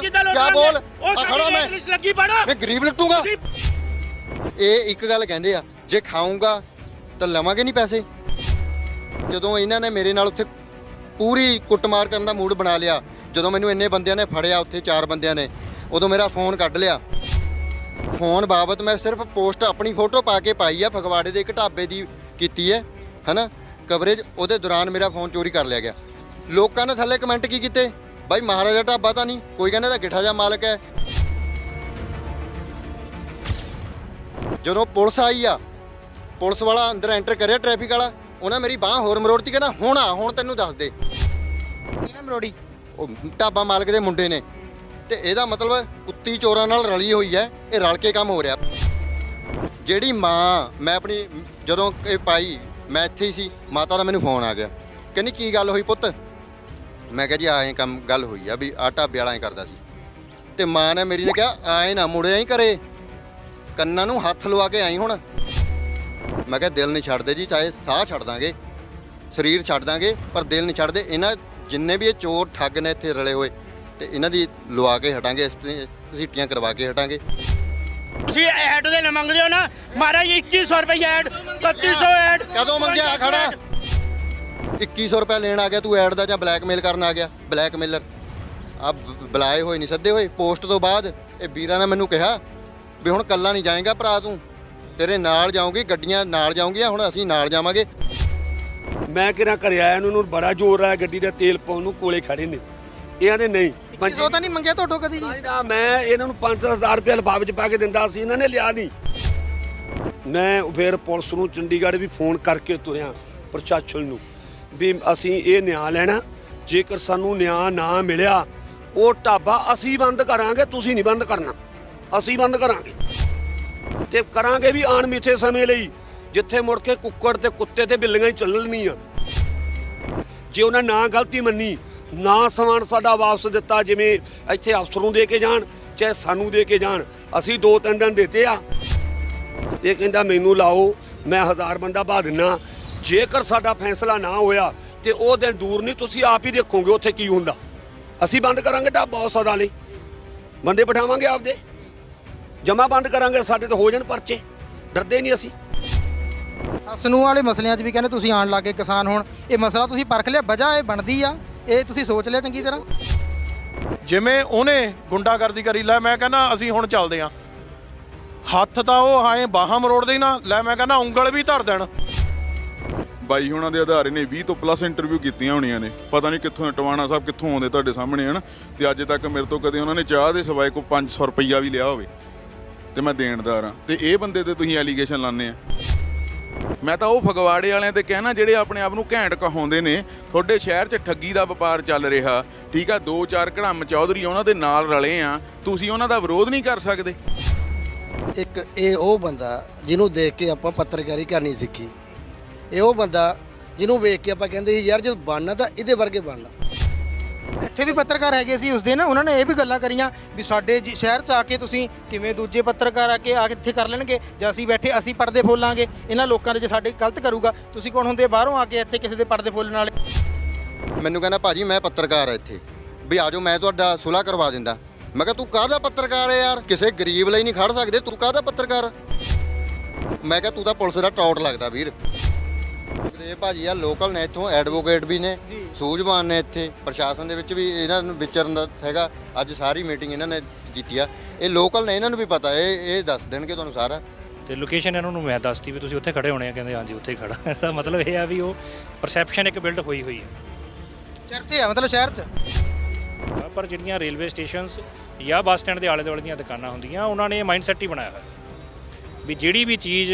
ਕਿਆ ਬੋਲ? ਆ ਖੜਾ ਮੈਂ। ਲਿਸਟ ਲੱਗੀ ਪੜਾ। ਮੈਂ ਗਰੀਬ ਲੁੱਟੂਗਾ। ਇਹ ਇੱਕ ਗੱਲ ਕਹਿੰਦੇ ਆ ਜੇ ਖਾਊਂਗਾ ਤਾਂ ਲਵਾਂਗੇ ਨਹੀਂ ਪੈਸੇ। ਜਦੋਂ ਇਹਨਾਂ ਨੇ ਮੇਰੇ ਨਾਲ ਉੱਥੇ ਪੂਰੀ ਕੁੱਟਮਾਰ ਕਰਨ ਦਾ ਮੂਡ ਬਣਾ ਲਿਆ ਜਦੋਂ ਮੈਨੂੰ ਇੰਨੇ ਬੰਦਿਆਂ ਨੇ ਫੜਿਆ ਉੱਥੇ ਚਾਰ ਬੰਦਿਆਂ ਨੇ ਉਦੋਂ ਮੇਰਾ ਫੋਨ ਕੱਢ ਲਿਆ। ਫੋਨ ਬਾਬਤ ਮੈਂ ਸਿਰਫ ਪੋਸਟ ਆਪਣੀ ਫੋਟੋ ਪਾ ਕੇ ਪਾਈ ਆ ਫਗਵਾੜੇ ਦੇ ਇੱਕ ਢਾਬੇ ਦੀ ਕੀਤੀ ਹੈ ਹਨਾ? ਕਵਰੇਜ ਉਹਦੇ ਦੌਰਾਨ ਮੇਰਾ ਫੋਨ ਚੋਰੀ ਕਰ ਲਿਆ ਗਿਆ। ਲੋਕਾਂ ਨੇ ਥੱਲੇ ਕਮੈਂਟ ਕੀ ਕੀਤੇ? ਬਾਈ ਮਹਾਰਾਜਾ ਢਾਬਾ ਤਾਂ ਨਹੀਂ ਕੋਈ ਕਹਿੰਦਾ ਤਾਂ ਗਿੱਠਾ ਜਾ ਮਾਲਕ ਹੈ। ਜਦੋਂ ਪੁਲਿਸ ਆਈ ਆ ਪੁਲਿਸ ਵਾਲਾ ਅੰਦਰ ਐਂਟਰ ਕਰਿਆ ਟ੍ਰੈਫਿਕ ਵਾਲਾ ਉਹਨਾਂ ਮੇਰੀ ਬਾਹ ਹੋਰ ਮਰੋੜਤੀ ਕਹਿੰਦਾ ਹੁਣ ਆ ਹੁਣ ਤੈਨੂੰ ਦੱਸ ਦੇ। ਕਿਹਨੇ ਮਰੋੜੀ? ਉਹ ਢਾਬਾ ਮਾਲਕ ਦੇ ਮੁੰਡੇ ਨੇ। ਤੇ ਇਹਦਾ ਮਤਲਬ ਕੁੱਤੀ ਚੋਰਾਂ ਨਾਲ ਰਲੀ ਹੋਈ ਹੈ ਇਹ ਰਲ ਕੇ ਕੰਮ ਹੋ ਰਿਹਾ। ਜਿਹੜੀ ਮਾਂ ਮੈਂ ਆਪਣੀ ਜਦੋਂ ਇਹ ਪਾਈ ਮੈਂ ਇੱਥੇ ਹੀ ਸੀ ਮਾਤਾ ਦਾ ਮੈਨੂੰ ਫੋਨ ਆ ਗਿਆ। ਕਹਿੰਦੀ ਕੀ ਗੱਲ ਹੋਈ ਪੁੱਤ? ਮੈਂ ਕਿਹਾ ਜੀ ਆਏ ਕੰਮ ਗੱਲ ਹੋਈ ਆ ਵੀ ਆ ਢਾਬੇ ਵਾਲਾ ਐਂ ਕਰਦਾ ਸੀ। ਤੇ ਮਾਂ ਨੇ ਮੇਰੀ ਨੇ ਕਿਹਾ ਆਏ ਨਾ ਮੁੜਿਆ ਹੀ ਕਰੇ। ਕੰਨਾਂ ਨੂੰ ਹੱਥ ਲਵਾ ਕੇ ਆਈ ਹੁਣ। ਮੈਂ ਕਿਹਾ ਦਿਲ ਨਹੀਂ ਛੱਡਦੇ ਜੀ ਚਾਹੇ ਸਾਹ ਛੱਡ ਦਾਂਗੇ ਸਰੀਰ ਛੱਡ ਦਾਂਗੇ ਪਰ ਦਿਲ ਨਹੀਂ ਛੱਡਦੇ। ਇਹਨਾਂ ਜਿੰਨੇ ਵੀ ਇਹ ਚੋਰ ਠੱਗ ਨੇ ਇੱਥੇ ਰਲੇ ਹੋਏ ਤੇ ਇਹਨਾਂ ਦੀ ਲਵਾ ਕੇ ਹਟਾਂਗੇ ਇਸ ਤੇ ਘਸੀਟੀਆਂ ਕਰਵਾ ਕੇ ਹਟਾਂਗੇ। ਤੁਸੀਂ ਐਡ ਦੇ ਨਾ ਮੰਗਦੇ ਹੋ ਨਾ। ਮਹਾਰਾਜ 2100 ਰੁਪਏ ਐਡ 3100 ਐਡ। ਕਦੋਂ ਮੰਗਿਆ ਖੜਾ? 2100 ਰੁਪਏ ਲੈਣ ਆ ਗਿਆ ਤੂੰ ਐਡ ਦਾ ਜਾਂ ਬਲੈਕਮੇਲ ਕਰਨ ਆ ਗਿਆ? ਬਲੈਕਮੇਲਰ। ਆ ਬੁਲਾਏ ਹੋਏ ਨਹੀਂ ਸੱਦੇ ਹੋਏ। ਪੋਸਟ ਤੋਂ ਬਾਅਦ ਇਹ ਵੀਰਾਂ ਨੇ ਮੈਨੂੰ ਕਿਹਾ ਵੀ ਹੁਣ ਕੱਲਾ ਨਹੀਂ ਜਾਏਗਾ ਭਰਾ ਤੂੰ। ਤੇਰੇ ਨਾਲ ਜਾਊਂਗੀ ਗੱਡੀਆਂ ਨਾਲ ਜਾਊਂਗੀਆਂ ਹੁਣ ਅਸੀਂ ਨਾਲ ਜਾਵਾਂਗੇ। ਮੈਂ ਕਿਹੜਾ ਘਰੇ ਆਇਆ ਨੂੰ ਬੜਾ ਜ਼ੋਰ ਆਇਆ ਗੱਡੀ ਦਾ ਤੇਲ ਪਾਉਣ ਨੂੰ ਕੋਲੇ ਖੜੇ ਨੇ। ਇਹ ਆਂਦੇ ਨਹੀਂ ਕਿਸੋ ਤਾਂ ਨਹੀਂ ਮੰਗਿਆ ਤੁਹਾਡੋ ਕਦੀ? ਜੀ ਨਾ ਮੈਂ ਇਹਨਾਂ ਨੂੰ 5000 ਰੁਪਏ ਲਿਫਾਫੇ 'ਚ ਪਾ ਕੇ ਦਿੰਦਾ ਸੀ ਇਹਨਾਂ ਨੇ ਲਿਆ ਨਹੀਂ। ਮੈਂ ਫਿਰ ਪੁਲਿਸ ਨੂੰ ਚੰਡੀਗੜ੍ਹ ਵੀ ਫੋਨ ਕਰਕੇ ਤੁਰਿਆ ਪ੍ਰਸ਼ਾਸਨ ਨੂੰ। ਵੀ ਅਸੀਂ ਇਹ ਨਿਆਂ ਲੈਣਾ। ਜੇਕਰ ਸਾਨੂੰ ਨਿਆਂ ਨਾ ਮਿਲਿਆ, ਉਹ ਢਾਬਾ ਅਸੀਂ ਬੰਦ ਕਰਾਂਗੇ, ਤੁਸੀਂ ਨਹੀਂ ਬੰਦ ਕਰਨਾ। ਅਸੀਂ ਬੰਦ ਕਰਾਂਗੇ। ਤੇ ਕਰਾਂਗੇ ਵੀ ਆਣ ਮਿੱਥੇ ਸਮੇਂ ਲਈ, ਜਿੱਥੇ ਮੁੜ ਕੇ ਕੁੱਕੜ ਤੇ ਕੁੱਤੇ ਤੇ ਬਿੱਲੀਆਂ ਹੀ ਚੱਲਣੀਆਂ ਜੇ ਉਹਨਾਂ ਨਾ ਗਲਤੀ ਮੰਨੀ, ਨਾ ਸਮਾਨ ਸਾਡਾ ਵਾਪਸ ਦਿੱਤਾ, ਜਿਵੇਂ ਇੱਥੇ ਅਫਸਰ ਨੂੰ ਦੇ ਕੇ ਜਾਣ, ਚਾਹੇ ਸਾਨੂੰ ਦੇ ਕੇ ਜਾਣ, ਅਸੀਂ ਦੋ ਤਿੰਨ ਦਿਨ ਦਿੱਤੇ ਆ। ਇਹ ਕਹਿੰਦਾ, ਮੈਨੂੰ ਲਾਓ, ਮੈਂ ਹਜ਼ਾਰ ਬੰਦਾ ਬਾ ਦਿੰਨਾ ਜੇਕਰ ਸਾਡਾ ਫੈਸਲਾ ਨਾ ਹੋਇਆ ਤੇ ਉਹ ਦਿਨ ਦੂਰ ਨਹੀਂ ਤੁਸੀਂ ਆਪ ਹੀ ਦੇਖੋਗੇ ਉੱਥੇ ਕੀ ਹੁੰਦਾ। ਅਸੀਂ ਬੰਦ ਕਰਾਂਗੇ ਢਾਬਾ ਉਸ ਸਦਾ ਲਈ। ਬੰਦੇ ਬਿਠਾਵਾਂਗੇ ਆਪਦੇ। ਜਮਾ ਬੰਦ ਕਰਾਂਗੇ ਸਾਡੇ ਤੋਂ ਹੋ ਜਾਣ ਪਰਚੇ। ਡਰਦੇ ਨਹੀਂ ਅਸੀਂ। ਸੱਸ ਨੂੰ ਵਾਲੇ ਮਸਲਿਆਂ 'ਚ ਵੀ ਕਹਿੰਦੇ ਤੁਸੀਂ ਆਣ ਲੱਗੇ ਕਿਸਾਨ ਹੋਣ। ਇਹ ਮਸਲਾ ਤੁਸੀਂ ਪਰਖ ਲਿਆ ਵਜ੍ਹਾ ਇਹ ਬਣਦੀ ਆ। ਇਹ ਤੁਸੀਂ ਸੋਚ ਲਿਆ ਚੰਗੀ ਤਰ੍ਹਾਂ। ਜਿਵੇਂ ਉਹਨੇ ਗੁੰਡਾਗਰਦੀ ਕਰੀ ਲੈ ਮੈਂ ਕਹਿੰਦਾ ਅਸੀਂ ਹੁਣ ਚੱਲਦੇ ਆਂ। ਹੱਥ ਤਾਂ ਉਹ ਹਾਏ ਬਾਹਾਂ ਮਰੋੜਦੇ ਹੀ ਨਾ ਲੈ ਮੈਂ ਕਹਿੰਦਾ ਉਂਗਲ ਵੀ ਧਰ ਦੇਣ। ਬਾਈ ਉਹਨਾਂ ਦੇ ਆਧਾਰੇ ਨੇ 20 ਤੋਂ ਪਲੱਸ ਇੰਟਰਵਿਊ ਕੀਤੀਆਂ ਹੋਣੀਆਂ ਨੇ। ਪਤਾ ਨਹੀਂ ਕਿੱਥੋਂ ਟਵਾਣਾ ਸਾਹਿਬ ਕਿੱਥੋਂ ਆਉਂਦੇ ਤੁਹਾਡੇ ਸਾਹਮਣੇ, ਹਨ? ਤੇ ਅੱਜ ਤੱਕ ਮੇਰੇ ਤੋਂ ਕਦੇ ਉਹਨਾਂ ਨੇ ਚਾਹ ਦੇ ਸਵਾਏ ਕੋਈ 500 ਰੁਪਈਆ ਵੀ ਲਿਆ ਹੋਵੇ। ਤੇ ਮੈਂ ਦੇਣਦਾਰ ਆ ਤੇ ਇਹ ਬੰਦੇ ਤੇ ਤੁਸੀਂ ਐਲੀਗੇਸ਼ਨ ਲਾਉਂਦੇ ਆ। ਮੈਂ ਤਾਂ ਉਹ ਫਗਵਾੜੇ ਵਾਲਿਆਂ ਤੇ ਕਹਿਣਾ, ਜਿਹੜੇ ਆਪਣੇ ਆਪ ਨੂੰ ਘੈਂਟ ਕਹਾਉਂਦੇ ਨੇ, ਤੁਹਾਡੇ ਸ਼ਹਿਰ 'ਚ ਠੱਗੀ ਦਾ ਵਪਾਰ ਚੱਲ ਰਿਹਾ। ਠੀਕ ਆ, ਦੋ ਚਾਰ ਘੜਮ ਚੌਧਰੀ ਉਹਨਾਂ ਦੇ ਨਾਲ ਰਲੇ ਆ। ਤੁਸੀਂ ਉਹਨਾਂ ਦਾ ਵਿਰੋਧ ਨਹੀਂ ਕਰ ਸਕਦੇ। ਇੱਕ ਇਹ ਉਹ ਬੰਦਾ, ਜਿਹਨੂੰ ਦੇਖ ਕੇ ਆਪਾਂ ਪੱਤਰਕਾਰੀ ਕਰਨੀ ਸਿੱਖੀ। ਇਹ ਉਹ ਬੰਦਾ ਜਿਹਨੂੰ ਵੇਖ ਕੇ ਆਪਾਂ ਕਹਿੰਦੇ ਸੀ ਯਾਰ ਜੇ ਬਣਨਾ ਤਾਂ ਇਹਦੇ ਵਰਗੇ ਬਣਨਾ। ਇੱਥੇ ਵੀ ਪੱਤਰਕਾਰ ਹੈਗੇ ਸੀ ਉਸ ਦਿਨ ਉਹਨਾਂ ਨੇ ਇਹ ਵੀ ਗੱਲਾਂ ਕਰੀਆਂ ਵੀ ਸਾਡੇ ਜੀ- ਸ਼ਹਿਰ 'ਚ ਆ ਕੇ ਤੁਸੀਂ ਕਿਵੇਂ ਦੂਜੇ ਪੱਤਰਕਾਰ ਆ ਕੇ ਆ ਕੇ ਇੱਥੇ ਕਰ ਲੈਣਗੇ? ਜਾਂ ਅਸੀਂ ਬੈਠੇ ਅਸੀਂ ਪਰਦੇ ਫੋਲਾਂਗੇ। ਇਹਨਾਂ ਲੋਕਾਂ ਦੇ ਜੇ ਸਾਡੇ ਗਲਤ ਕਰੂਗਾ ਤੁਸੀਂ ਕੌਣ ਹੁੰਦੇ? ਬਾਹਰੋਂ ਆ ਕੇ ਇੱਥੇ ਕਿਸੇ ਦੇ ਪਰਦੇ ਫੋਲਣ ਵਾਲੇ ਮੈਨੂੰ ਕਹਿੰਦਾ ਭਾਜੀ ਮੈਂ ਪੱਤਰਕਾਰ ਆ ਇੱਥੇ। ਵੀ ਆਜੋ ਮੈਂ ਤੁਹਾਡਾ ਸੁਲਾ ਕਰਵਾ ਦਿੰਦਾ। ਮੈਂ ਕਿਹਾ ਤੂੰ ਕਾਹਦਾ ਪੱਤਰਕਾਰ ਹੈ ਯਾਰ? ਕਿਸੇ ਗਰੀਬ ਲਈ ਨਹੀਂ ਖੜ ਸਕਦੇ। ਤੂੰ ਕਾਹਦਾ ਪੱਤਰਕਾਰ ਆ? ਮੈਂ ਕਿਹਾ ਤੂੰ ਤਾਂ ਪੁਲਿਸ ਦਾ ਟੌਟ ਲੱਗਦਾ ਵੀਰ। ਇਹ ਭਾਜੀ ਆ ਲੋਕਲ ਨੇ ਇੱਥੋਂ ਐਡਵੋਕੇਟ ਵੀ ਨੇ ਸੂਝਵਾਨ ਨੇ ਇੱਥੇ ਪ੍ਰਸ਼ਾਸਨ ਦੇ ਵਿੱਚ ਵੀ ਇਹਨਾਂ ਨੂੰ ਵਿਚਰਨ ਦਾ ਹੈਗਾ। ਅੱਜ ਸਾਰੀ ਮੀਟਿੰਗ ਇਹਨਾਂ ਨੇ ਕੀਤੀ ਆ। ਇਹ ਲੋਕਲ ਨੇ ਇਹਨਾਂ ਨੂੰ ਵੀ ਪਤਾ ਇਹ ਇਹ ਦੱਸ ਦੇਣਗੇ ਤੁਹਾਨੂੰ ਸਾਰਾ। ਤੇ ਲੋਕੇਸ਼ਨ ਇਹਨਾਂ ਨੂੰ ਮੈਂ ਦੱਸਤੀ ਵੀ ਤੁਸੀਂ ਉੱਥੇ ਖੜੇ ਹੋਣੇ ਆ ਕਹਿੰਦੇ ਹਾਂਜੀ ਉੱਥੇ ਹੀ ਖੜਾ। ਇਹਦਾ ਮਤਲਬ ਇਹ ਆ ਵੀ ਉਹ ਪਰਸੈਪਸ਼ਨ ਇੱਕ ਬਿਲਡ ਹੋਈ ਹੋਈ ਹੈ ਚਰਚੇ ਆ ਮਤਲਬ ਸ਼ਹਿਰ 'ਚ? ਪਰ ਜਿਹੜੀਆਂ ਰੇਲਵੇ ਸਟੇਸ਼ਨਸ ਜਾਂ ਬੱਸ ਸਟੈਂਡ ਦੇ ਆਲੇ ਦੁਆਲੇ ਦੀਆਂ ਦੁਕਾਨਾਂ ਹੁੰਦੀਆਂ ਉਹਨਾਂ ਨੇ ਮਾਈਂਡਸੈਟ ਹੀ ਬਣਾਇਆ ਹੋਇਆ। ਵੀ ਜਿਹੜੀ ਵੀ ਚੀਜ਼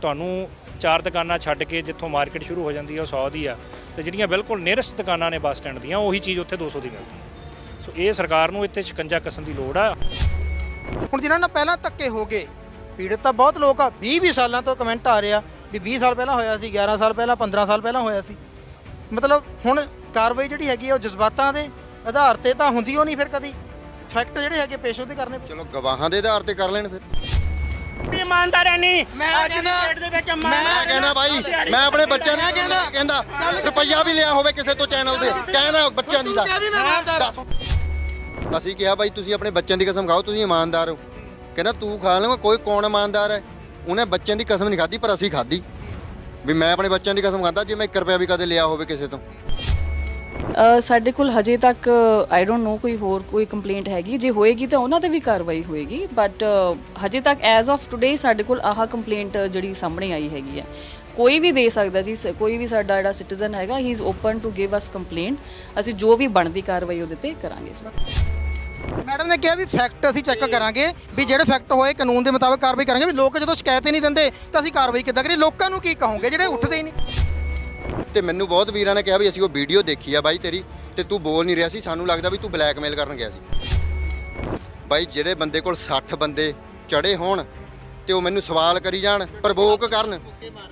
ਤੁਹਾਨੂੰ ਚਾਰ ਦੁਕਾਨਾਂ ਛੱਡ ਕੇ ਜਿੱਥੋਂ ਮਾਰਕੀਟ ਸ਼ੁਰੂ ਹੋ ਜਾਂਦੀ ਹੈ ਉਹ 100 ਦੀ ਆ। ਤੇ ਜਿਹੜੀਆਂ ਬਿਲਕੁਲ ਨੀਅਰੈਸਟ ਦੁਕਾਨਾਂ ਨੇ ਬੱਸ ਸਟੈਂਡ ਦੀਆਂ ਉਹੀ ਚੀਜ਼ ਉੱਥੇ 200 ਦੀ ਮਿਲਦੀ ਹੈ ਸੋ ਇਹ ਸਰਕਾਰ ਨੂੰ ਇੱਥੇ ਸ਼ਿਕੰਜਾ ਕਸਣ ਦੀ ਲੋੜ ਆ। ਹੁਣ ਜਿਨ੍ਹਾਂ ਨਾਲ ਪਹਿਲਾਂ ਧੱਕੇ ਹੋ ਗਏ ਪੀੜਤ ਤਾਂ ਬਹੁਤ ਲੋਕ ਆ 20 20 ਸਾਲਾਂ ਤੋਂ ਕਮੈਂਟ ਆ ਰਿਹਾ ਵੀ 20 ਸਾਲ ਪਹਿਲਾਂ ਹੋਇਆ ਸੀ 11 ਸਾਲ ਪਹਿਲਾਂ 15 ਸਾਲ ਪਹਿਲਾਂ ਹੋਇਆ ਸੀ। ਮਤਲਬ ਹੁਣ ਕਾਰਵਾਈ ਜਿਹੜੀ ਹੈਗੀ ਆ ਉਹ ਜਜ਼ਬਾਤਾਂ ਦੇ ਆਧਾਰ ਤੇ ਤਾਂ ਹੁੰਦੀ ਉਹ ਨਹੀਂ ਫਿਰ ਕਦੀ। ਫੈਕਟ ਜਿਹੜੇ ਹੈਗੇ ਪੇਸ਼ ਉਹਦੇ ਕਰਨੇ ਚਲੋ ਗਵਾਹਾਂ ਦੇ ਆਧਾਰ ਤੇ ਕਰ ਲੈਣ ਫਿਰ। ਇਮਾਨਦਾਰ ਹੈ ਨਹੀਂ। ਮੈਂ ਅੱਜ ਦੀ ਡੇਟ ਦੇ ਵਿੱਚ ਮੈਂ ਕਹਿੰਦਾ ਭਾਈ ਮੈਂ ਆਪਣੇ ਬੱਚਿਆਂ ਨੂੰ ਕਹਿੰਦਾ ਕਹਿੰਦਾ ਰੁਪਈਆ ਵੀ ਲਿਆ ਹੋਵੇ ਕਿਸੇ ਤੋਂ ਚੈਨਲ ਤੇ ਕਹਿੰਦਾ ਬੱਚਿਆਂ ਦੀ ਦਾ। ਅਸੀਂ ਕਿਹਾ ਬਾਈ ਤੁਸੀਂ ਆਪਣੇ ਬੱਚਿਆਂ ਦੀ ਕਸਮ ਖਾਓ ਤੁਸੀਂ ਇਮਾਨਦਾਰ ਹੋ। ਕਹਿੰਦਾ ਤੂੰ ਖਾ ਲਵਾਂ ਕੋਈ ਕੌਣ ਇਮਾਨਦਾਰ ਹੈ? ਉਹਨੇ ਬੱਚਿਆਂ ਦੀ ਕਸਮ ਨਹੀਂ ਖਾਧੀ ਪਰ ਅਸੀਂ ਖਾਧੀ। ਵੀ ਮੈਂ ਆਪਣੇ ਬੱਚਿਆਂ ਦੀ ਕਸਮ ਖਾਂਦਾ ਜੇ ਮੈਂ 1 ਰੁਪਿਆ ਵੀ ਕਦੇ ਲਿਆ ਹੋਵੇ ਕਿਸੇ ਤੋਂ। ਸਾਡੇ ਕੋਲ ਹਜੇ ਤੱਕ ਆਈ ਡੋਨਟ ਨੋ ਕੋਈ ਹੋਰ ਕੋਈ ਕੰਪਲੇਂਟ ਹੈਗੀ। ਜੇ ਹੋਏਗੀ ਤਾਂ ਉਹਨਾਂ ਤੇ ਵੀ ਕਾਰਵਾਈ ਹੋਏਗੀ ਬਟ ਹਜੇ ਤੱਕ ਐਜ਼ ਆਫ ਟੁਡੇ ਸਾਡੇ ਕੋਲ ਆਹ ਕੰਪਲੇਂਟ ਜਿਹੜੀ ਸਾਹਮਣੇ ਆਈ ਹੈਗੀ ਹੈ। ਕੋਈ ਵੀ ਦੇ ਸਕਦਾ ਜੀ ਕੋਈ ਵੀ ਸਾਡਾ ਜਿਹੜਾ ਸਿਟੀਜ਼ਨ ਹੈਗਾ ਹੀ is open to give us complaint ਅਸੀਂ ਜੋ ਵੀ ਬਣਦੀ ਕਾਰਵਾਈ ਉਹਦੇ ਤੇ ਕਰਾਂਗੇ ਮੈਡਮ ਨੇ ਕਿਹਾ ਵੀ ਫੈਕਟ ਅਸੀਂ ਚੈੱਕ ਕਰਾਂਗੇ, ਵੀ ਜਿਹੜੇ ਫੈਕਟ ਹੋਏ ਕਾਨੂੰਨ ਦੇ ਮੁਤਾਬਕ ਕਾਰਵਾਈ ਕਰਾਂਗੇ, ਵੀ ਲੋਕ ਜਦੋਂ ਸ਼ਿਕਾਇਤ ਹੀ ਨਹੀਂ ਦਿੰਦੇ, ਤਾਂ ਅਸੀਂ ਕਾਰਵਾਈ ਕਿੱਦਾਂ ਕਰੀਏ? ਲੋਕਾਂ ਨੂੰ ਕੀ ਕਹੋਗੇ? ਜਿਹੜੇ ਉੱਠਦੇ ਹੀ ਨਹੀਂ। ਤੇ ਮੈਨੂੰ ਬਹੁਤ ਵੀਰਾਂ ਨੇ ਕਿਹਾ ਵੀ ਅਸੀਂ ਉਹ ਵੀਡੀਓ ਦੇਖੀ ਆ ਬਾਈ ਤੇਰੀ, ਤੇ ਤੂੰ ਬੋਲ ਨਹੀਂ ਰਿਹਾ ਸੀ, ਸਾਨੂੰ ਲੱਗਦਾ ਵੀ ਤੂੰ ਬਲੈਕਮੇਲ ਕਰਨ ਗਿਆ ਸੀ। ਬਾਈ ਜਿਹੜੇ ਬੰਦੇ ਕੋਲ 60 ਬੰਦੇ ਚੜੇ ਹੋਣ ਤੇ ਉਹ ਮੈਨੂੰ ਸਵਾਲ ਕਰੀ ਜਾਣ, ਪ੍ਰਵੋਕ ਕਰਨ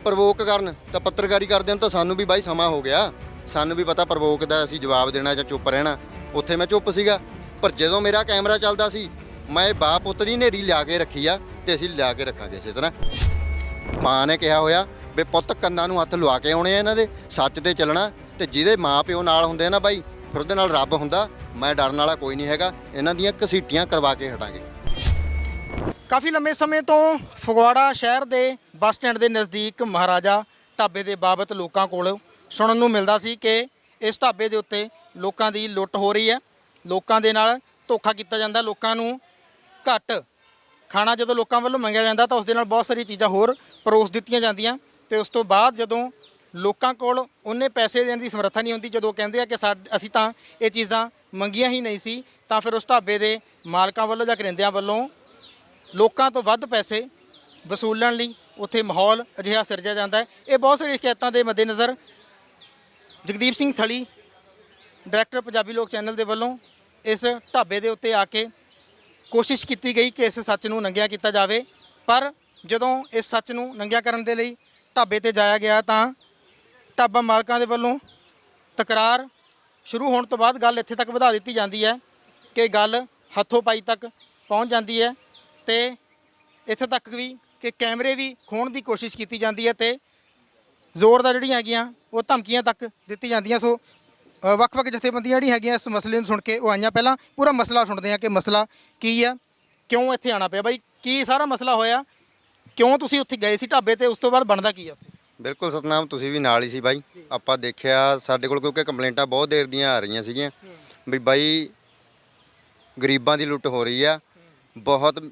ਪ੍ਰਵੋਕ ਕਰਨ, ਤਾਂ ਪੱਤਰਕਾਰੀ ਕਰਦੇ ਨੂੰ ਤਾਂ ਸਾਨੂੰ ਵੀ ਬਾਈ ਸਮਾਂ ਹੋ ਗਿਆ। ਸਾਨੂੰ ਵੀ ਪਤਾ ਪ੍ਰਵੋਕ ਦਾ ਅਸੀਂ ਜਵਾਬ ਦੇਣਾ ਜਾਂ ਚੁੱਪ ਰਹਿਣਾ। ਉੱਥੇ ਮੈਂ ਚੁੱਪ ਸੀਗਾ, ਪਰ ਜਦੋਂ ਮੇਰਾ ਕੈਮਰਾ ਚੱਲਦਾ ਸੀ, ਮੈਂ ਬਾਪ ਪੁੱਤ ਦੀ ਨੇਰੀ ਲਿਆ ਕੇ ਰੱਖੀ ਆ ਤੇ ਅਸੀਂ ਲਿਆ ਕੇ ਰੱਖਾਂਗੇ ਇਸੇ ਤਰ੍ਹਾਂ। ਮਾਂ ਨੇ ਕਿਹਾ ਹੋਇਆ ਵੀ ਪੁੱਤ ਕੰਨਾਂ ਨੂੰ ਹੱਥ ਲਵਾ ਕੇ ਆਉਣੇ ਆ ਇਹਨਾਂ ਦੇ, ਸੱਚ ਤੇ ਚੱਲਣਾ, ਤੇ ਜਿਹਦੇ ਮਾਂ ਪਿਓ ਨਾਲ ਹੁੰਦੇ ਆ ਨਾ ਬਾਈ, ਫਿਰ ਉਹਦੇ ਨਾਲ ਰੱਬ ਹੁੰਦਾ, ਮੈਂ ਡਰਨ ਵਾਲਾ ਕੋਈ ਨਹੀਂ ਹੈਗਾ, ਇਹਨਾਂ ਦੀਆਂ ਘਸੀਟੀਆਂ ਕਰਵਾ ਕੇ ਹਟਾਂਗੇ। ਕਾਫੀ ਲੰਮੇ ਸਮੇਂ ਤੋਂ ਫਗਵਾੜਾ ਸ਼ਹਿਰ ਦੇ ਬੱਸ ਸਟੈਂਡ ਦੇ ਨਜ਼ਦੀਕ ਮਹਾਰਾਜਾ ਢਾਬੇ ਦੇ ਬਾਬਤ ਲੋਕਾਂ ਕੋਲ ਸੁਣਨ ਨੂੰ ਮਿਲਦਾ ਸੀ ਕਿ ਇਸ ਢਾਬੇ ਦੇ ਉੱਤੇ ਲੋਕਾਂ ਦੀ ਲੁੱਟ ਹੋ ਰਹੀ ਹੈ। ਲੋਕਾਂ ਦੇ ਨਾਲ ਧੋਖਾ ਕੀਤਾ ਜਾਂਦਾ, ਲੋਕਾਂ ਨੂੰ ਘੱਟ ਖਾਣਾ ਜਦੋਂ ਲੋਕਾਂ ਵੱਲੋਂ ਮੰਗਿਆ ਜਾਂਦਾ ਤਾਂ ਉਸ ਦੇ ਨਾਲ ਬਹੁਤ ਸਾਰੀਆਂ ਚੀਜ਼ਾਂ ਹੋਰ ਪਰੋਸ ਦਿੱਤੀਆਂ ਜਾਂਦੀਆਂ। ਤੇ ਉਸ ਤੋਂ ਬਾਅਦ ਜਦੋਂ ਲੋਕਾਂ ਕੋਲ ਉਹਨੇ ਪੈਸੇ ਦੇਣ ਦੀ ਸਮਰੱਥਾ ਨਹੀਂ ਹੁੰਦੀ, ਜਦੋਂ ਕਹਿੰਦੇ ਆ ਕਿ ਸਾਡ- ਅਸੀਂ ਤਾਂ ਇਹ ਚੀਜ਼ਾਂ ਮੰਗੀਆਂ ਹੀ ਨਹੀਂ ਸੀ, ਤਾਂ ਫਿਰ ਉਸ ਢਾਬੇ ਦੇ ਮਾਲਕਾਂ ਵੱਲੋਂ ਜਾਂ ਕਰਿੰਦਿਆਂ ਵੱਲੋਂ ਲੋਕਾਂ ਤੋਂ ਵੱਧ ਪੈਸੇ ਵਸੂਲਣ ਲਈ ਉੱਥੇ ਮਾਹੌਲ ਅਜਿਹਾ ਸਿਰਜਿਆ ਜਾਂਦਾ ਹੈ। ਇਹ ਬਹੁਤ ਸਾਰੀ ਸ਼ਿਕਾਇਤਾਂ ਦੇ ਮੱਦੇਨਜ਼ਰ ਜਗਦੀਪ ਸਿੰਘ ਥਲੀ, ਡਾਇਰੈਕਟਰ ਪੰਜਾਬੀ ਲੋਕ ਚੈਨਲ ਦੇ ਵੱਲੋਂ ਇਸ ਢਾਬੇ ਦੇ ਉੱਤੇ ਆ ਕੇ ਕੋਸ਼ਿਸ਼ ਕੀਤੀ ਗਈ ਕਿ ਇਸ ਸੱਚ ਨੂੰ ਨੰਗਿਆ ਕੀਤਾ ਜਾਵੇ, ਪਰ ਜਦੋਂ ਇਸ ਸੱਚ ਨੂੰ ਨੰਗਿਆ ਕਰਨ ਦੇ ਲਈ ਢਾਬੇ ਤੇ ਜਾਇਆ ਗਿਆ ਤਾਂ ਢਾਬਾ ਮਾਲਕਾਂ ਦੇ ਵੱਲੋਂ ਤਕਰਾਰ ਸ਼ੁਰੂ ਹੋਣ ਤੋਂ ਬਾਅਦ ਗੱਲ ਇੱਥੇ ਤੱਕ ਵਧਾ ਦਿੱਤੀ ਜਾਂਦੀ ਹੈ ਕਿ ਗੱਲ ਹੱਥੋਂ ਪਾਈ ਤੱਕ ਪਹੁੰਚ ਜਾਂਦੀ ਹੈ ਤੇ ਇੱਥੇ ਤੱਕ ਵੀ ਕਿ ਕੈਮਰੇ ਵੀ ਖੋਣ ਦੀ ਕੋਸ਼ਿਸ਼ ਕੀਤੀ ਜਾਂਦੀ ਹੈ ਤੇ ਜ਼ੋਰਦਾਰ ਜਿਹੜੀਆਂ ਹੈਗੀਆਂ ਉਹ ਧਮਕੀਆਂ ਤੱਕ ਦਿੱਤੀ ਜਾਂਦੀਆਂ। ਸੋ ਵੱਖ-ਵੱਖ ਜਥੇਬੰਦੀਆਂ ਜਿਹੜੀਆਂ ਹੈਗੀਆਂ ਇਸ ਮਸਲੇ ਨੂੰ ਸੁਣ ਕੇ ਉਹ ਆਈਆਂ। ਪਹਿਲਾਂ ਪੂਰਾ ਮਸਲਾ ਸੁਣਦੇ ਆ ਕਿ ਮਸਲਾ ਕੀ ਆ ਕਿਉਂ ਇੱਥੇ ਆਣਾ ਪਿਆ? ਬਾਈ, ਕੀ ਸਾਰਾ ਮਸਲਾ ਹੋਇਆ? ਕਿਉਂ ਤੁਸੀਂ ਉੱਥੇ ਗਏ ਸੀ ਢਾਬੇ ਤੇ? ਉਸ ਤੋਂ ਬਾਅਦ ਬਣਦਾ ਕੀ ਆ ਉੱਥੇ? ਬਿਲਕੁਲ ਸਤਨਾਮ ਤੁਸੀਂ ਵੀ ਨਾਲ ਹੀ ਸੀ ਬਾਈ। ਆਪਾਂ ਦੇਖਿਆ ਸਾਡੇ ਕੋਲ ਕਿਉਂਕਿ ਕੰਪਲੇਂਟਾਂ ਬਹੁਤ ਦੇਰ ਦੀਆਂ ਆ ਰਹੀਆਂ ਸੀਗੀਆਂ। ਵੀ ਬਾਈ ਗਰੀਬਾਂ ਦੀ ਲੁੱਟ ਹੋ ਰਹੀ ਆ। ਬਹੁਤ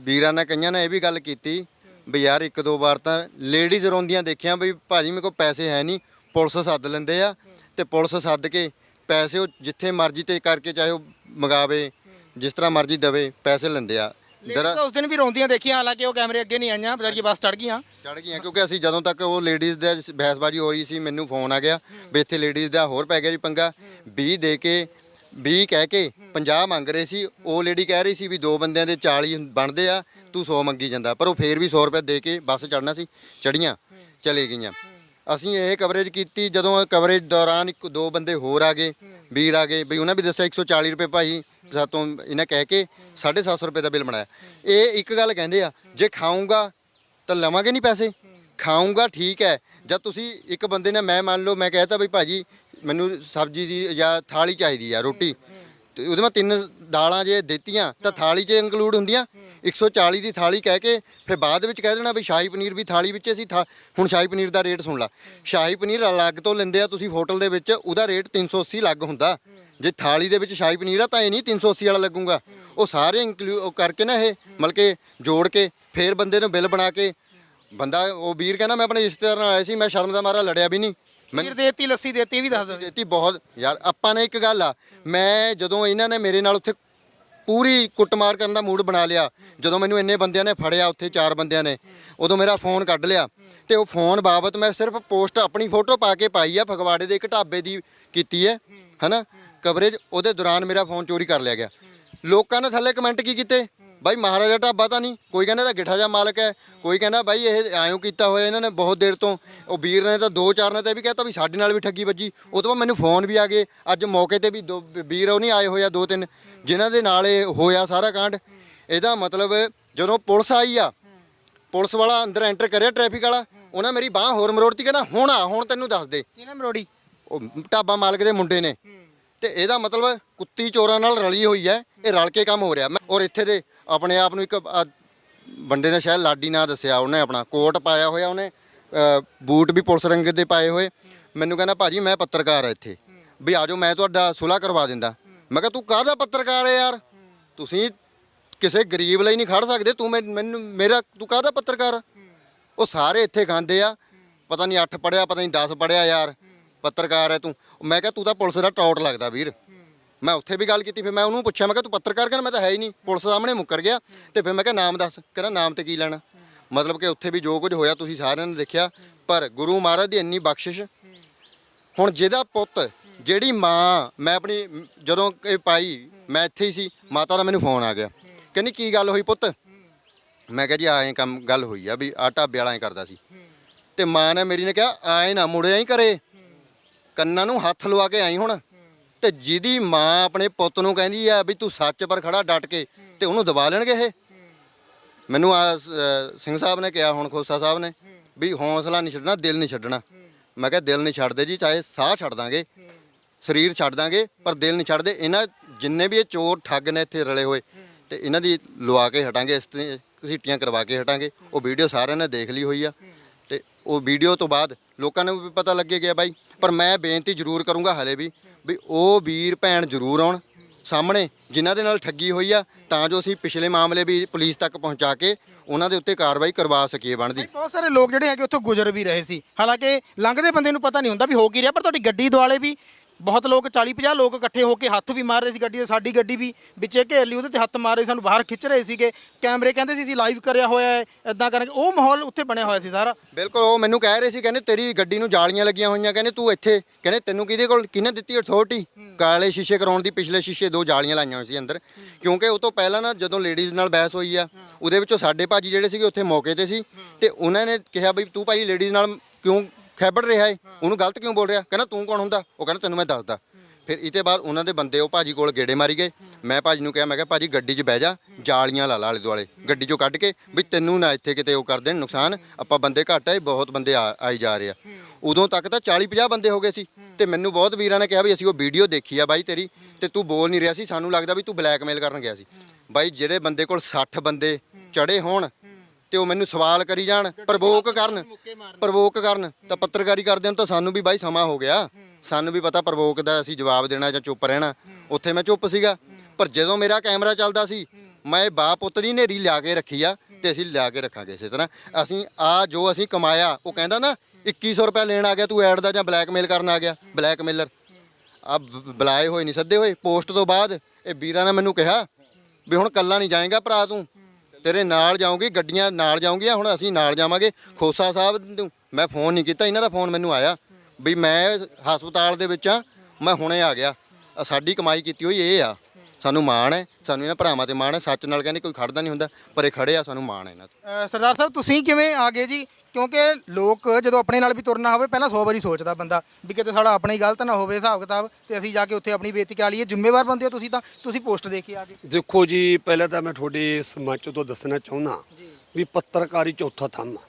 ਵੀਰਾਂ ਨੇ ਕਈਆਂ ਨੇ ਇਹ ਵੀ ਗੱਲ ਕੀਤੀ ਵੀ ਯਾਰ ਇੱਕ ਦੋ ਵਾਰ ਤਾਂ ਲੇਡੀਜ਼ ਰੋਂਦੀਆਂ ਦੇਖਿਆ ਵੀ ਭਾਜੀ ਮੇਰੇ ਕੋਲ ਪੈਸੇ ਹੈ ਨਹੀਂ ਪੁਲਿਸ ਸੱਦ ਲੈਂਦੇ ਆ ਤੇ ਪੁਲਿਸ ਸੱਦ ਕੇ ਪੈਸੇ ਉਹ ਜਿੱਥੇ ਮਰਜ਼ੀ ਤੇ ਕਰਕੇ ਚਾਹੇ ਉਹ ਮੰਗਾਵੇ ਜਿਸ ਤਰ੍ਹਾਂ ਮਰਜ਼ੀ ਦਵੇ ਪੈਸੇ ਲੈਂਦੇ ਆ। ਲੇਡੀਜ਼ ਉਸ ਦਿਨ ਵੀ ਰੋਂਦੀਆਂ ਦੇਖੀਆਂ ਹਾਲਾਂਕਿ ਉਹ ਕੈਮਰੇ ਅੱਗੇ ਨਹੀਂ ਆਈਆਂ ਬਜ਼ਾਰ ਬੱਸ ਚੜ ਗਈਆਂ। ਚੜ ਗਈਆਂ ਕਿਉਂਕਿ ਅਸੀਂ ਜਦੋਂ ਤੱਕ ਉਹ ਲੇਡੀਜ਼ ਦਾ ਬਹਿਸਬਾਜੀ ਹੋ ਰਹੀ ਸੀ ਮੈਨੂੰ ਫੋਨ ਆ ਗਿਆ ਵੀ ਇੱਥੇ ਲੇਡੀਜ਼ ਦਾ ਹੋਰ ਪੈ ਗਿਆ ਜੀ ਪੰਗਾ। 20 ਦੇ ਕੇ 20 ਕਹਿ ਕੇ 50 ਮੰਗ ਰਹੇ ਸੀ। ਉਹ ਲੇਡੀ ਕਹਿ ਰਹੀ ਸੀ ਵੀ ਦੋ ਬੰਦਿਆਂ ਦੇ 40 ਬਣਦੇ ਆ ਤੂੰ 100 ਮੰਗੀ ਜਾਂਦਾ। ਪਰ ਉਹ ਫੇਰ ਵੀ 100 ਰੁਪਏ ਦੇ ਕੇ ਬੱਸ ਚੜਨਾ ਸੀ ਚੜੀਆਂ ਚਲੇ ਗਈਆਂ। ਅਸੀਂ ਇਹ ਕਵਰੇਜ ਕੀਤੀ ਜਦੋਂ ਕਵਰੇਜ ਦੌਰਾਨ ਇੱਕ ਦੋ ਬੰਦੇ ਹੋਰ ਆ ਗਏ ਵੀਰ ਆ ਗਏ ਬਈ ਉਹਨਾਂ ਵੀ ਦੱਸਿਆ 140 ਰੁਪਏ ਭਾਈ ਸਾਤੋਂ ਇਹਨਾਂ ਕਹਿ ਕੇ 750 ਰੁਪਏ ਦਾ ਬਿੱਲ ਬਣਾਇਆ। ਇਹ ਇੱਕ ਗੱਲ ਕਹਿੰਦੇ ਆ, ਜੇ ਖਾਊਂਗਾ ਤਾਂ ਲਵਾਂਗੇ ਨਹੀਂ ਪੈਸੇ? ਖਾਊਂਗਾ ਠੀਕ ਹੈ, ਜਦ ਤੁਸੀਂ ਇੱਕ ਬੰਦੇ ਨੇ ਮੈਂ ਮੰਨ ਲਓ, ਮੈਂ ਕਹਿਤਾ ਬਈ ਭਾਜੀ ਮੈਨੂੰ ਸਬਜ਼ੀ ਦੀ ਜਾਂ ਥਾਲੀ ਚਾਹੀਦੀ ਆ, ਰੋਟੀ, ਤੇ ਉਹਦੇ ਮੈਂ ਤਿੰਨ ਦਾਲਾਂ ਜੇ ਦਿੱਤੀਆਂ ਤਾਂ ਥਾਲੀ 'ਚ ਇਨਕਲੂਡ ਹੁੰਦੀਆਂ 140 ਦੀ ਥਾਲੀ ਕਹਿ ਕੇ ਫਿਰ ਬਾਅਦ ਵਿੱਚ ਕਹਿ ਦੇਣਾ ਵੀ ਸ਼ਾਹੀ ਪਨੀਰ ਵੀ ਥਾਲੀ ਵਿੱਚ ਅਸੀਂ ਥਾ- ਹੁਣ ਸ਼ਾਹੀ ਪਨੀਰ ਦਾ ਰੇਟ ਸੁਣ ਲਾ। ਸ਼ਾਹੀ ਪਨੀਰ ਅਲੱਗ ਤੋਂ ਲੈਂਦੇ ਆ ਤੁਸੀਂ ਹੋਟਲ ਦੇ ਵਿੱਚ, ਉਹਦਾ ਰੇਟ 380 ਲੱਗ ਹੁੰਦਾ। ਜੇ ਥਾਲੀ ਦੇ ਵਿੱਚ ਸ਼ਾਹੀ ਪਨੀਰ ਆ ਤਾਂ ਇਹ ਨਹੀਂ 380 ਵਾਲਾ ਲੱਗੂਗਾ। ਉਹ ਸਾਰੇ ਇਨਕਲੂਡ ਕਰਕੇ ਨਾ ਇਹ ਮਤਲਬ ਕਿ ਜੋੜ ਕੇ ਫਿਰ ਬੰਦੇ ਨੂੰ ਬਿੱਲ ਬਣਾ ਕੇ ਬੰਦਾ ਉਹ ਵੀਰ ਕਹਿੰਦਾ ਮੈਂ ਆਪਣੇ ਰਿਸ਼ਤੇਦਾਰ ਨਾਲ ਆਇਆ ਸੀ ਮੈਂ ਸ਼ਰਮ ਦਾ ਮਾਰਾ ਲੜਿਆ ਵੀ ਨਹੀਂ। ਖੀਰ ਦੇਤੀ ਲੱਸੀ ਦੇਤੀ ਇਹ ਵੀ ਦੱਸ ਦਿਓ। ਦੇਤੀ ਬਹੁਤ। ਯਾਰ ਆਪਾਂ ਨੇ ਇੱਕ ਗੱਲ ਆ ਮੈਂ ਜਦੋਂ ਇਹਨਾਂ ਨੇ ਮੇਰੇ ਨਾਲ ਉੱਥੇ ਪੂਰੀ ਕੁੱਟਮਾਰ ਕਰਨ ਦਾ ਮੂਡ ਬਣਾ ਲਿਆ ਜਦੋਂ ਮੈਨੂੰ ਇੰਨੇ ਬੰਦਿਆਂ ਨੇ ਫੜਿਆ ਉੱਥੇ ਚਾਰ ਬੰਦਿਆਂ ਨੇ ਉਦੋਂ ਮੇਰਾ ਫੋਨ ਕੱਢ ਲਿਆ ਤੇ ਉਹ ਫੋਨ ਬਾਬਤ ਮੈਂ ਸਿਰਫ ਪੋਸਟ ਆਪਣੀ ਫੋਟੋ ਪਾ ਕੇ ਪਾਈ ਆ ਫਗਵਾੜੇ ਦੇ ਇੱਕ ਢਾਬੇ ਦੀ ਕੀਤੀ ਹੈ ਹਨਾ? ਕਵਰੇਜ ਉਹਦੇ ਦੌਰਾਨ ਮੇਰਾ ਫੋਨ ਚੋਰੀ ਕਰ ਲਿਆ ਗਿਆ। ਲੋਕਾਂ ਨੇ ਥੱਲੇ ਕਮੈਂਟ ਕੀ ਕੀਤੇ? ਬਾਈ ਮਹਾਰਾਜਾ ਢਾਬਾ ਤਾਂ ਨਹੀਂ ਕੋਈ ਕਹਿੰਦਾ ਤਾਂ ਗਿੱਠਾ ਜਾ ਮਾਲਕ ਹੈ ਕੋਈ ਕਹਿੰਦਾ ਬਾਈ ਇਹ ਆਇਓ ਕੀਤਾ ਹੋਇਆ ਇਹਨਾਂ ਨੇ ਬਹੁਤ ਦੇਰ ਤੋਂ ਉਹ ਵੀਰ ਨੇ ਤਾਂ ਦੋ ਚਾਰ ਨੇ ਤਾਂ ਇਹ ਵੀ ਕਹਿਤਾ ਵੀ ਸਾਡੇ ਨਾਲ ਵੀ ਠੱਗੀ ਵੱਜੀ ਉਹ ਤੋਂ ਬਾਅਦ ਮੈਨੂੰ ਫੋਨ ਵੀ ਆ ਗਏ ਅੱਜ ਮੌਕੇ ਤੇ ਵੀ ਦੋ ਵੀਰ ਉਹ ਨਹੀਂ ਆਏ ਹੋਇਆ ਦੋ ਤਿੰਨ ਜਿਨ੍ਹਾਂ ਦੇ ਨਾਲ ਇਹ ਹੋਇਆ ਸਾਰਾ ਕਾਂਡ। ਇਹਦਾ ਮਤਲਬ ਜਦੋਂ ਪੁਲਿਸ ਆਈ ਆ ਪੁਲਿਸ ਵਾਲਾ ਅੰਦਰ ਐਂਟਰ ਕਰਿਆ ਟ੍ਰੈਫਿਕ ਵਾਲਾ ਉਹਨਾਂ ਮੇਰੀ ਬਾਹ ਹੋਰ ਮਰੋੜਤੀ ਕਹਿੰਦਾ ਹੁਣ ਆ ਹੁਣ ਤੈਨੂੰ ਦੱਸ ਦੇ। ਕਿਹਨੇ ਮਰੋੜੀ? ਉਹ ਢਾਬਾ ਮਾਲਕ ਦੇ ਮੁੰਡੇ ਨੇ। ਤੇ ਇਹਦਾ ਮਤਲਬ ਕੁੱਤੀ ਚੋਰਾਂ ਨਾਲ ਰਲੀ ਹੋਈ ਹੈ ਇਹ ਰਲ ਕੇ ਕੰਮ ਹੋ ਰਿਹਾ। ਮੈਂ- ਔਰ ਇੱਥੇ ਦੇ ਆਪਣੇ ਆਪ ਨੂੰ ਇੱਕ ਆਹ ਬੰਦੇ ਨੇ ਸ਼ਾਇਦ ਲਾਡੀ ਨਾਂ ਦੱਸਿਆ ਉਹਨੇ ਆਪਣਾ ਕੋਟ ਪਾਇਆ ਹੋਇਆ ਉਹਨੇ ਅਹ, ਬੂਟ ਵੀ ਪੁਲਿਸ ਰੰਗ ਦੇ ਪਾਏ ਹੋਏ। ਮੈਨੂੰ ਕਹਿੰਦਾ ਭਾਜੀ ਮੈਂ ਪੱਤਰਕਾਰ ਆ ਇੱਥੇ। ਵੀ ਆਜੋ ਮੈਂ ਤੁਹਾਡਾ ਸੁਲਾ ਕਰਵਾ ਦਿੰਦਾ। ਮੈਂ ਕਿਹਾ ਤੂੰ ਕਾਹਦਾ ਪੱਤਰਕਾਰ ਹੈ ਯਾਰ? ਤੁਸੀਂ ਕਿਸੇ ਗਰੀਬ ਲਈ ਨਹੀਂ ਖੜ ਸਕਦੇ। ਤੂੰ ਮੈਨ- ਮੈਨੂੰ ਮੇਰਾ ਤੂੰ ਕਾਹਦਾ ਪੱਤਰਕਾਰ ਆ? ਉਹ ਸਾਰੇ ਇੱਥੇ ਖਾਂਦੇ ਆ। ਪਤਾ ਨਹੀਂ 8 ਪੜਿਆ ਪਤਾ ਨਹੀਂ 10 ਪੜਿਆ ਯਾਰ। ਪੱਤਰਕਾਰ ਹੈ ਤੂੰ। ਮੈਂ ਕਿਹਾ ਤੂੰ ਤਾਂ ਪੁਲਿਸ ਦਾ ਟੌਟ ਲੱਗਦਾ ਵੀਰ। ਮੈਂ ਉੱਥੇ ਵੀ ਗੱਲ ਕੀਤੀ, ਫਿਰ ਮੈਂ ਉਹਨੂੰ ਪੁੱਛਿਆ, ਮੈਂ ਕਿਹਾ ਤੂੰ ਪੱਤਰਕਾਰ ਕਹਿੰਦਾ, ਮੈਂ ਤਾਂ ਹੈ ਹੀ ਨਹੀਂ। ਪੁਲਿਸ ਸਾਹਮਣੇ ਮੁੱਕਰ ਗਿਆ ਤੇ ਫਿਰ ਮੈਂ ਕਿਹਾ, ਨਾਮ ਦੱਸ। ਕਹਿੰਦਾ, ਨਾਮ ਤੇ ਕੀ ਲੈਣਾ? ਮਤਲਬ ਕਿ ਉੱਥੇ ਵੀ ਜੋ ਕੁਝ ਹੋਇਆ, ਤੁਸੀਂ ਸਾਰਿਆਂ ਨੇ ਦੇਖਿਆ। ਪਰ ਗੁਰੂ ਮਹਾਰਾਜ ਦੀ ਇੰਨੀ ਬਖਸ਼ਿਸ਼। ਹੁਣ ਜਿਹਦਾ ਪੁੱਤ, ਜਿਹੜੀ ਮਾਂ, ਮੈਂ ਆਪਣੀ, ਜਦੋਂ ਇਹ ਪਾਈ, ਮੈਂ ਇੱਥੇ ਹੀ ਸੀ, ਮਾਤਾ ਦਾ ਮੈਨੂੰ ਫੋਨ ਆ ਗਿਆ। ਕਹਿੰਦੀ, ਕੀ ਗੱਲ ਹੋਈ ਪੁੱਤ? ਮੈਂ ਕਿਹਾ ਜੀ, ਆਏ ਕੰਮ, ਗੱਲ ਹੋਈ ਆ ਵੀ ਆ ਢਾਬੇ ਵਾਲਾ ਐਂ ਕਰਦਾ ਸੀ। ਤੇ ਮਾਂ ਨੇ ਮੇਰੀ ਨੇ ਕਿਹਾ, ਆਏ ਨਾ, ਮੁੜਿਆ ਹੀ ਕਰੇ। ਕੰਨਾਂ ਨੂੰ ਹੱਥ ਲਵਾ ਕੇ ਆਈ ਹੁਣ। ਤੇ ਜਿਹਦੀ ਮਾਂ ਆਪਣੇ ਪੁੱਤ ਨੂੰ ਕਹਿੰਦੀ ਆ ਵੀ ਤੂੰ ਸੱਚ ਪਰ ਖੜਾ ਡਟ ਕੇ, ਤੇ ਉਹਨੂੰ ਦਬਾ ਲੈਣਗੇ ਇਹ? ਮੈਨੂੰ ਆ ਸਿੰਘ ਸਾਹਿਬ ਨੇ ਕਿਹਾ, ਹੁਣ ਖੋਸਾ ਸਾਹਿਬ ਨੇ, ਵੀ ਹੌਸਲਾ ਨਹੀਂ ਛੱਡਣਾ, ਦਿਲ ਨਹੀਂ ਛੱਡਣਾ। ਮੈਂ ਕਿਹਾ, ਦਿਲ ਨਹੀਂ ਛੱਡਦੇ ਜੀ, ਚਾਹੇ ਸਾਹ ਛੱਡ ਦਾਂਗੇ, ਸਰੀਰ ਛੱਡ ਦਾਂਗੇ, ਪਰ ਦਿਲ ਨਹੀਂ ਛੱਡਦੇ। ਇਹਨਾਂ ਜਿੰਨੇ ਵੀ ਇਹ ਚੋਰ ਠੱਗ ਨੇ ਇੱਥੇ ਰਲੇ ਹੋਏ, ਤੇ ਇਹਨਾਂ ਦੀ ਲਵਾ ਕੇ ਹਟਾਂਗੇ, ਇਸ ਤੇ ਘਸੀਟੀਆਂ ਕਰਵਾ ਕੇ ਹਟਾਂਗੇ। ਉਹ ਵੀਡੀਓ ਸਾਰਿਆਂ ਨੇ ਦੇਖ ਲਈ ਹੋਈ ਆ। ਤੇ ਉਹ ਵੀਡੀਓ ਤੋਂ ਬਾਅਦ ਲੋਕਾਂ ਨੂੰ ਵੀ ਪਤਾ ਲੱਗੇ ਗਿਆ ਬਾਈ, ਪਰ ਮੈਂ ਬੇਨਤੀ ਜ਼ਰੂਰ ਕਰੂੰਗਾ ਹਲੇ ਵੀ ਵੀ ਉਹ ਵੀਰ ਭੈਣ ਜ਼ਰੂਰ ਆਉਣ ਸਾਹਮਣੇ, ਜਿਨ੍ਹਾਂ ਦੇ ਨਾਲ ਠੱਗੀ ਹੋਈ ਆ, ਤਾਂ ਜੋ ਅਸੀਂ ਪਿਛਲੇ ਮਾਮਲੇ ਵੀ ਪੁਲਿਸ ਤੱਕ ਪਹੁੰਚਾ ਕੇ ਉਹਨਾਂ ਦੇ ਉੱਤੇ ਕਾਰਵਾਈ ਕਰਵਾ ਸਕੀਏ ਬਣਦੀ। ਬਹੁਤ ਸਾਰੇ ਲੋਕ ਜਿਹੜੇ ਹੈਗੇ ਉੱਥੋਂ ਗੁਜ਼ਰ ਵੀ ਰਹੇ ਸੀ। ਹਾਲਾਂਕਿ ਲੰਘਦੇ ਬੰਦੇ ਨੂੰ ਪਤਾ ਨਹੀਂ ਹੁੰਦਾ ਵੀ ਹੋ ਕੀ ਰਿਹਾ, ਪਰ ਤੁਹਾਡੀ ਗੱਡੀ ਦੁਆਲੇ ਵੀ ਬਹੁਤ ਲੋਕ 40 50 ਲੋਕ ਇਕੱਠੇ ਹੋ ਕੇ ਹੱਥ ਵੀ ਮਾਰ ਰਹੇ ਸੀ ਗੱਡੀ ਦੇ ਸਾਡੀ ਗੱਡੀ ਵੀ ਵਿੱਚੇ ਘੇਰ ਲਈ ਉਹਦੇ ਤੇ ਹੱਥ ਮਾਰ ਰਹੇ ਸਾਨੂੰ ਬਾਹਰ ਖਿੱਚ ਰਹੇ ਸੀਗੇ। ਕੈਮਰੇ ਕਹਿੰਦੇ ਸੀ ਅਸੀਂ ਲਾਈਵ ਕਰਿਆ ਹੋਇਆ ਹੈ ਇਦਾਂ ਕਰਾਂਗੇ ਉਹ ਮਾਹੌਲ ਉੱਥੇ ਬਣਿਆ ਹੋਇਆ ਸੀ ਸਾਰਾ। ਬਿਲਕੁਲ ਉਹ ਮੈਨੂੰ ਕਹਿ ਰਹੇ ਸੀ ਕਹਿੰਦੇ ਤੇਰੀ ਗੱਡੀ ਨੂੰ ਜਾਲੀਆਂ ਲੱਗੀਆਂ ਹੋਈਆਂ ਕਹਿੰਦੇ ਤੂੰ ਇੱਥੇ ਕਹਿੰਦੇ ਤੈਨੂੰ ਕਿਹਦੇ ਕੋਲ ਕਿਹਨੇ ਦਿੱਤੀ ਅਥਾਰਟੀ ਕਾਲੇ ਸ਼ੀਸ਼ੇ ਕਰਾਉਣ ਦੀ ਪਿਛਲੇ ਸ਼ੀਸ਼ੇ ਦੋ ਜਾਲੀਆਂ ਲਾਈਆਂ ਹੋਈਆਂ ਸੀ ਅੰਦਰ। ਕਿਉਂਕਿ ਉਹ ਤੋਂ ਪਹਿਲਾਂ ਨਾ ਜਦੋਂ ਲੇਡੀਜ਼ ਨਾਲ ਬਹਿਸ ਹੋਈ ਆ ਉਹਦੇ ਵਿੱਚੋਂ ਸਾਡੇ ਭਾਜੀ ਜਿਹੜੇ ਸੀਗੇ ਉੱਥੇ ਮੌਕੇ ਤੇ ਸੀ। ਤੇ ਉਹਨਾਂ ਨੇ ਕਿਹਾ ਬਈ ਤੂੰ ਭਾਈ ਲੇਡੀਜ਼ ਨਾਲ ਕਿਉਂ ਖੈਬੜ ਰਿਹਾ ਏ, ਉਹਨੂੰ ਗਲਤ ਕਿਉਂ ਬੋਲ ਰਿਹਾ? ਕਹਿੰਦਾ ਤੂੰ ਕੌਣ ਹੁੰਦਾ? ਉਹ ਕਹਿੰਦਾ ਤੈਨੂੰ ਮੈਂ ਦੱਸਦਾ। ਫਿਰ ਇਤੇ ਬਾਅਦ ਉਹਨਾਂ ਦੇ ਬੰਦੇ ਉਹ ਭਾਜੀ ਕੋਲ ਗੇੜੇ ਮਾਰੀ ਗਏ। ਮੈਂ ਭਾਜੀ ਨੂੰ ਕਿਹਾ, ਮੈਂ ਕਿਹਾ, ਭਾਜੀ, ਗੱਡੀ 'ਚ ਬਹਿ ਜਾ, ਜਾਲੀਆਂ ਲਾ ਲਾ ਆਲੇ ਦੁਆਲੇ। ਗੱਡੀ 'ਚੋਂ ਕੱਢ ਕੇ ਵੀ ਤੈਨੂੰ ਨਾ ਇੱਥੇ ਕਿਤੇ ਉਹ ਕਰ ਦੇਣ ਨੁਕਸਾਨ। ਆਪਾਂ ਬੰਦੇ ਘੱਟ ਆਏ, ਬਹੁਤ ਬੰਦੇ ਆ- ਆਈ ਜਾ ਰਹੇ ਆ। ਉਦੋਂ ਤੱਕ ਤਾਂ 40 50 ਬੰਦੇ ਹੋ ਗਏ ਸੀ। ਤੇ ਮੈਨੂੰ ਬਹੁਤ ਵੀਰਾਂ ਨੇ ਕਿਹਾ ਵੀ ਅਸੀਂ ਉਹ ਵੀਡੀਓ ਦੇਖੀ ਆ ਬਾਈ ਤੇਰੀ, ਤੇ ਤੂੰ ਬੋਲ ਨਹੀਂ ਰਿਹਾ ਸੀ। ਸਾਨੂੰ ਲੱਗਦਾ ਵੀ ਤੂੰ ਬਲੈਕਮੇਲ ਕਰਨ ਗਿਆ ਸੀ। ਬਾਈ, ਜਿਹੜੇ ਬੰਦੇ ਕੋਲ 60 ਬੰਦੇ ਚੜੇ ਹੋਣ ਤੇ ਉਹ ਮੈਨੂੰ ਸਵਾਲ ਕਰੀ ਜਾਣ ਪ੍ਰਵੋਕ ਕਰਨ ਪ੍ਰਵੋਕ ਕਰਨ ਤਾਂ ਪੱਤਰਕਾਰੀ ਕਰਦੇ ਨੂੰ ਤਾਂ ਸਾਨੂੰ ਵੀ ਬਾਈ ਸਮਾਂ ਹੋ ਗਿਆ। ਸਾਨੂੰ ਵੀ ਪਤਾ ਪ੍ਰਵੋਕ ਦਾ ਅਸੀਂ ਜਵਾਬ ਦੇਣਾ ਜਾਂ ਚੁੱਪ ਰਹਿਣਾ। ਉੱਥੇ ਮੈਂ ਚੁੱਪ ਸੀਗਾ। ਪਰ ਜਦੋਂ ਮੇਰਾ ਕੈਮਰਾ ਚੱਲਦਾ ਸੀ ਮੈਂ ਬਾਪ ਪੁੱਤ ਦੀ ਨੇਰੀ ਲਿਆ ਕੇ ਰੱਖੀ ਆ ਤੇ ਅਸੀਂ ਲਿਆ ਕੇ ਰੱਖਾਂਗੇ ਇਸੇ ਤਰ੍ਹਾਂ। ਅਸੀਂ ਆ ਜੋ ਅਸੀਂ ਕਮਾਇਆ ਉਹ ਕਹਿੰਦਾ ਨਾ 2100 ਰੁਪਏ ਲੈਣ ਆ ਗਿਆ ਤੂੰ ਐਡ ਦਾ ਜਾਂ ਬਲੈਕਮੇਲ ਕਰਨ ਆ ਗਿਆ। ਬਲੈਕਮੇਲਰ। ਆ ਬੁਲਾਏ ਹੋਏ ਨਹੀਂ ਸੱਦੇ ਹੋਏ। ਪੋਸਟ ਤੋਂ ਬਾਅਦ ਇਹ ਵੀਰਾਂ ਨੇ ਮੈਨੂੰ ਕਿਹਾ ਵੀ ਹੁਣ ਕੱਲਾ ਨਹੀਂ ਜਾਏਗਾ ਭਰਾ ਤੂੰ। ਤੇਰੇ ਨਾਲ ਜਾਊਂਗੀ, ਗੱਡੀਆਂ ਨਾਲ ਜਾਊਂਗੀਆਂ, ਹੁਣ ਅਸੀਂ ਨਾਲ ਜਾਵਾਂਗੇ। ਖੋਸਾ ਸਾਹਿਬ ਨੂੰ ਮੈਂ ਫੋਨ ਨਹੀਂ ਕੀਤਾ, ਇਹਨਾਂ ਦਾ ਫੋਨ ਮੈਨੂੰ ਆਇਆ ਵੀ ਮੈਂ ਹਸਪਤਾਲ ਦੇ ਵਿੱਚ ਆ, ਮੈਂ ਹੁਣੇ ਆ ਗਿਆ। ਆਹ ਸਾਡੀ ਕਮਾਈ ਕੀਤੀ ਹੋਈ ਇਹ ਆ। ਸਾਨੂੰ ਮਾਣ ਹੈ, ਸਾਨੂੰ ਇਹਨਾਂ ਭਰਾਵਾਂ ਤੇ ਮਾਣ ਹੈ, ਸੱਚ ਨਾਲ ਕਹਿੰਦੇ ਕੋਈ ਖੜਦਾ ਨਹੀਂ ਹੁੰਦਾ, ਪਰ ਇਹ ਖੜੇ ਆ, ਸਾਨੂੰ ਮਾਣ ਹੈ ਇਹਨਾਂ ਤੇ। ਅਹ ਸਰਦਾਰ ਸਾਹਿਬ, ਤੁਸੀਂ ਕਿਵੇਂ ਆ ਗਏ ਜੀ? ਕਿਉਂਕਿ ਲੋਕ ਜਦੋਂ ਆਪਣੇ ਨਾਲ ਵੀ ਤੁਰਨਾ ਹੋਵੇ ਪਹਿਲਾਂ 100 ਵਾਰੀ ਸੋਚਦਾ ਬੰਦਾ ਵੀ ਕਿਤੇ ਸਾਡਾ ਆਪਣਾ ਹੀ ਗਲਤ ਨਾ ਹੋਵੇ ਹਿਸਾਬ ਕਿਤਾਬ ਤੇ ਅਸੀਂ ਜਾ ਕੇ ਉੱਥੇ ਆਪਣੀ ਬੇਇੱਜ਼ਤੀ ਕਰਾ ਲਈਏ। ਜ਼ਿੰਮੇਵਾਰ ਬੰਦੇ ਹੋ ਤੁਸੀਂ ਤਾਂ ਤੁਸੀਂ ਪੋਸਟ ਦੇ ਕੇ ਆ ਗਏ। ਦੇਖੋ ਜੀ ਪਹਿਲਾਂ ਤਾਂ ਮੈਂ ਤੁਹਾਡੇ ਇਸ ਮੰਚ ਤੋਂ ਦੱਸਣਾ ਚਾਹੁੰਦਾ ਵੀ ਪੱਤਰਕਾਰੀ ਚੌਥਾ ਥੰਮ ਆ।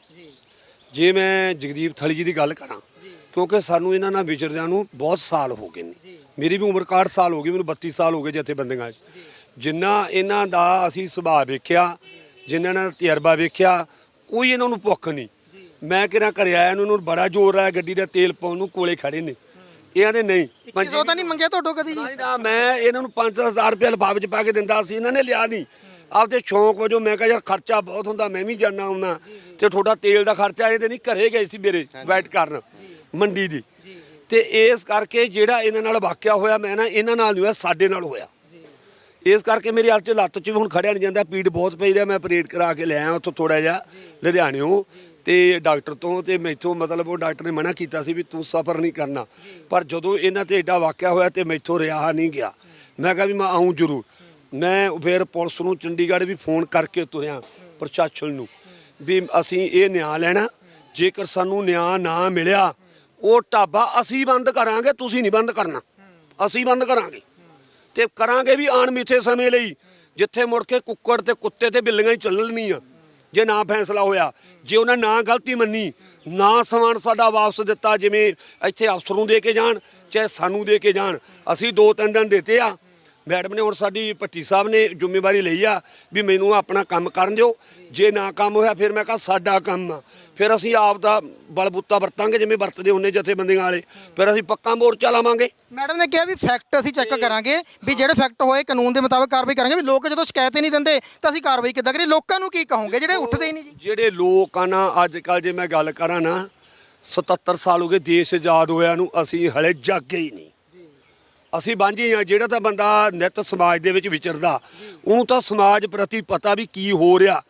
ਜੇ। ਮੈਂ ਜਗਦੀਪ ਥਲੀ ਜੀ ਦੀ ਗੱਲ ਕਰਾਂ ਕਿਉਂਕਿ ਸਾਨੂੰ ਇਹਨਾਂ ਨਾਲ ਵਿਚਰਦਿਆਂ ਨੂੰ ਬਹੁਤ ਸਾਲ ਹੋ ਗਏ ਨੇ। ਮੇਰੀ ਵੀ ਉਮਰ 61 ਸਾਲ ਹੋ ਗਈ ਮੈਨੂੰ 32 ਸਾਲ ਹੋ ਗਏ ਜਿੱਥੇ ਬੰਦਿਆਂ 'ਚ ਜਿੰਨਾ ਇਹਨਾਂ ਦਾ ਅਸੀਂ ਸੁਭਾਅ ਵੇਖਿਆ ਜਿਨ੍ਹਾਂ ਨਾਲ ਤਜਰਬਾ ਵੇਖਿਆ ਕੋਈ ਇਹਨਾਂ ਨੂੰ ਭੁੱਖ ਨਹੀਂ। ਮੈਂ ਕਿਹੜਾ ਘਰੇ ਆਇਆ ਨੂੰ ਇਹਨੂੰ ਬੜਾ ਜ਼ੋਰ ਆਇਆ ਗੱਡੀ ਦਾ ਤੇਲ ਪਾਉਣ ਨੂੰ ਕੋਲੇ ਖੜੇ ਨੇ। ਇਹ ਆਂਦੇ ਨਹੀਂ। ਕਿਸੋ ਤਾਂ ਨਹੀਂ ਮੰਗਿਆ ਤੁਹਾਡੋਂ ਕਦੀ? ਜੀ ਨਾ ਮੈਂ ਇਹਨਾਂ ਨੂੰ 5000 ਰੁਪਏ ਲਿਫਾਫੇ 'ਚ ਪਾ ਕੇ ਦਿੰਦਾ ਸੀ ਇਹਨਾਂ ਨੇ ਲਿਆ ਨਹੀਂ। ਆਪਦੇ ਸ਼ੌਂਕ ਵਜੋਂ ਮੈਂ ਕਿਹਾ ਯਾਰ ਖਰਚਾ ਬਹੁਤ ਹੁੰਦਾ ਮੈਂ ਵੀ ਜਾਣਾ ਆਉਣਾ ਤੇ ਤੁਹਾਡਾ ਤੇਲ ਦਾ ਖਰਚਾ ਇਹਦੇ ਨਹੀਂ ਘਰੇ ਗਏ ਸੀ ਮੇਰੇ ਵੈਟ ਕਰਨ ਮੰਡੀ ਦੀ। ਤੇ ਇਸ ਕਰਕੇ ਜਿਹੜਾ ਇਹਨਾਂ ਨਾਲ ਵਾਕਿਆ ਹੋਇਆ ਮੈਂ ਨਾ ਇਹਨਾਂ ਨਾਲ ਨਹੀਂ ਹੋਇਆ ਸਾਡੇ ਨਾਲ ਹੋਇਆ। ਇਸ ਕਰਕੇ ਮੇਰੀ ਹੱਥ 'ਚ ਲੱਤ 'ਚ ਵੀ ਹੁਣ ਖੜਿਆ ਨਹੀਂ ਜਾਂਦਾ, ਪੀੜ ਬਹੁਤ ਪਈ ਰਿਹਾ, ਮੈਂ ਆਪਰੇਟ ਕਰਾ ਕੇ ਲਿਆਇਆ ਉੱਥੋਂ ਥੋੜਾ ਜਿਹਾ ਲੁਧਿਆਣਿਓਂ ਤੇ ਡਾਕਟਰ ਤੋਂ ਤੇ ਮੈਥੋਂ ਮਤਲਬ ਉਹ ਡਾਕਟਰ ਨੇ ਮਨਾ ਕੀਤਾ ਸੀ ਵੀ ਤੂੰ ਸਫਰ ਨਹੀਂ ਕਰਨਾ। ਪਰ ਜਦੋਂ ਇਹਨਾਂ ਤੇ ਐਡਾ ਵਾਕਿਆ ਹੋਇਆ ਤੇ ਮੈਥੋਂ ਰਿਹਾ ਨਹੀਂ ਗਿਆ, ਮੈਂ ਕਿਹਾ ਵੀ ਮੈਂ ਆਉਂ ਜ਼ਰੂਰ। ਮੈਂ ਫਿਰ ਪੁਲਿਸ ਨੂੰ ਚੰਡੀਗੜ੍ਹ ਵੀ ਫੋਨ ਕਰਕੇ ਤੁਰਿਆ ਪ੍ਰਸ਼ਾਸਨ ਨੂੰ ਵੀ ਅਸੀਂ ਇਹ ਨਿਆਂ ਲੈਣਾ, ਜੇਕਰ ਸਾਨੂੰ ਨਿਆਂ ਨਾ ਮਿਲਿਆ, ਉਹ ਢਾਬਾ ਅਸੀਂ ਬੰਦ ਕਰਾਂਗੇ, ਤੁਸੀਂ ਨਹੀਂ ਬੰਦ ਕਰਨਾ। ਅਸੀਂ ਬੰਦ ਕਰਾਂਗੇ। ਤੇ ਕਰਾਂਗੇ ਵੀ ਆਣ ਮਿੱਥੇ ਸਮੇਂ ਲਈ। ਜਿੱਥੇ ਮੁੜ ਕੇ ਕੁੱਕੜ ਤੇ ਕੁੱਤੇ ਤੇ ਬਿੱਲੀਆਂ ਹੀ ਚੱਲਣੀਆਂ। ਜੇ ਨਾ ਫੈਸਲਾ ਹੋਇਆ, ਜੇ ਉਹਨਾਂ ਨਾ ਗਲਤੀ ਮੰਨੀ, ਨਾ ਸਮਾਨ ਸਾਡਾ ਵਾਪਸ ਦਿੱਤਾ, ਜਿਵੇਂ ਇੱਥੇ ਅਫਸਰ ਨੂੰ ਦੇ ਕੇ ਜਾਣ, ਚਾਹੇ ਸਾਨੂੰ ਦੇ ਕੇ ਜਾਣ, ਅਸੀਂ ਦੋ ਤਿੰਨ ਦਿਨ ਦਿੱਤੇ ਆ। ਮੈਡਮ ਨੇ ਹੁਣ ਸਾਡੀ ਭੱਟੀ ਸਾਹਿਬ ਨੇ ਜ਼ਿੰਮੇਵਾਰੀ ਲਈ ਆ ਵੀ ਮੈਨੂੰ ਆਪਣਾ ਕੰਮ ਕਰਨ ਦਿਓ। ਜੇ ਨਾ ਕੰਮ ਹੋਇਆ ਫਿਰ ਮੈਂ ਕਹਾ ਸਾਡਾ ਕੰਮ ਆ। ਫਿਰ ਅਸੀਂ ਆਪ ਦਾ ਬਲਬੂਤਾ ਵਰਤਾਂਗੇ ਜਿਵੇਂ ਵਰਤਦੇ ਹੁੰਨੇ ਜਥੇਬੰਦੀਆਂ ਵਾਲੇ। ਫਿਰ ਅਸੀਂ ਪੱਕਾ ਮੋਰਚਾ ਲਾਵਾਂਗੇ। ਮੈਡਮ ਨੇ ਕਿਹਾ ਵੀ ਫੈਕਟ ਅਸੀਂ ਚੈੱਕ ਕਰਾਂਗੇ ਵੀ ਜਿਹੜੇ ਫੈਕਟ ਹੋਏ ਕਾਨੂੰਨ ਦੇ ਮੁਤਾਬਕ ਕਾਰਵਾਈ ਕਰਾਂਗੇ। ਵੀ ਲੋਕ ਜਦੋਂ ਸ਼ਿਕਾਇਤ ਹੀ ਨਹੀਂ ਦਿੰਦੇ ਤਾਂ ਅਸੀਂ ਕਾਰਵਾਈ ਕਿੱਦਾਂ ਕਰੀਏ? ਲੋਕਾਂ ਨੂੰ ਕੀ ਕਹੋਗੇ? ਜਿਹੜੇ ਉੱਠਦੇ ਹੀ ਨਹੀਂ ਜੀ। ਜਿਹੜੇ ਲੋਕ ਆ ਨਾ ਅੱਜ ਕੱਲ ਜੇ ਮੈਂ ਗੱਲ ਕਰਾਂ ਨਾ 77 ਸਾਲ ਹੋ ਗਏ ਦੇਸ਼ ਆਜ਼ਾਦ ਹੋਇਆ ਨੂੰ ਅਸੀਂ ਹਲੇ ਜਾਗੇ ਹੀ ਨਹੀਂ। ਅਸੀਂ ਬਾਂਝੇ ਆ ਜਿਹੜਾ ਤਾਂ ਬੰਦਾ ਨਿਤ ਸਮਾਜ ਦੇ ਵਿੱਚ ਵਿਚਰਦਾ ਉਹਨੂੰ ਤਾਂ ਸਮਾਜ ਪ੍ਰਤੀ ਪਤਾ ਵੀ ਕੀ ਹੋ ਰਿਹਾ।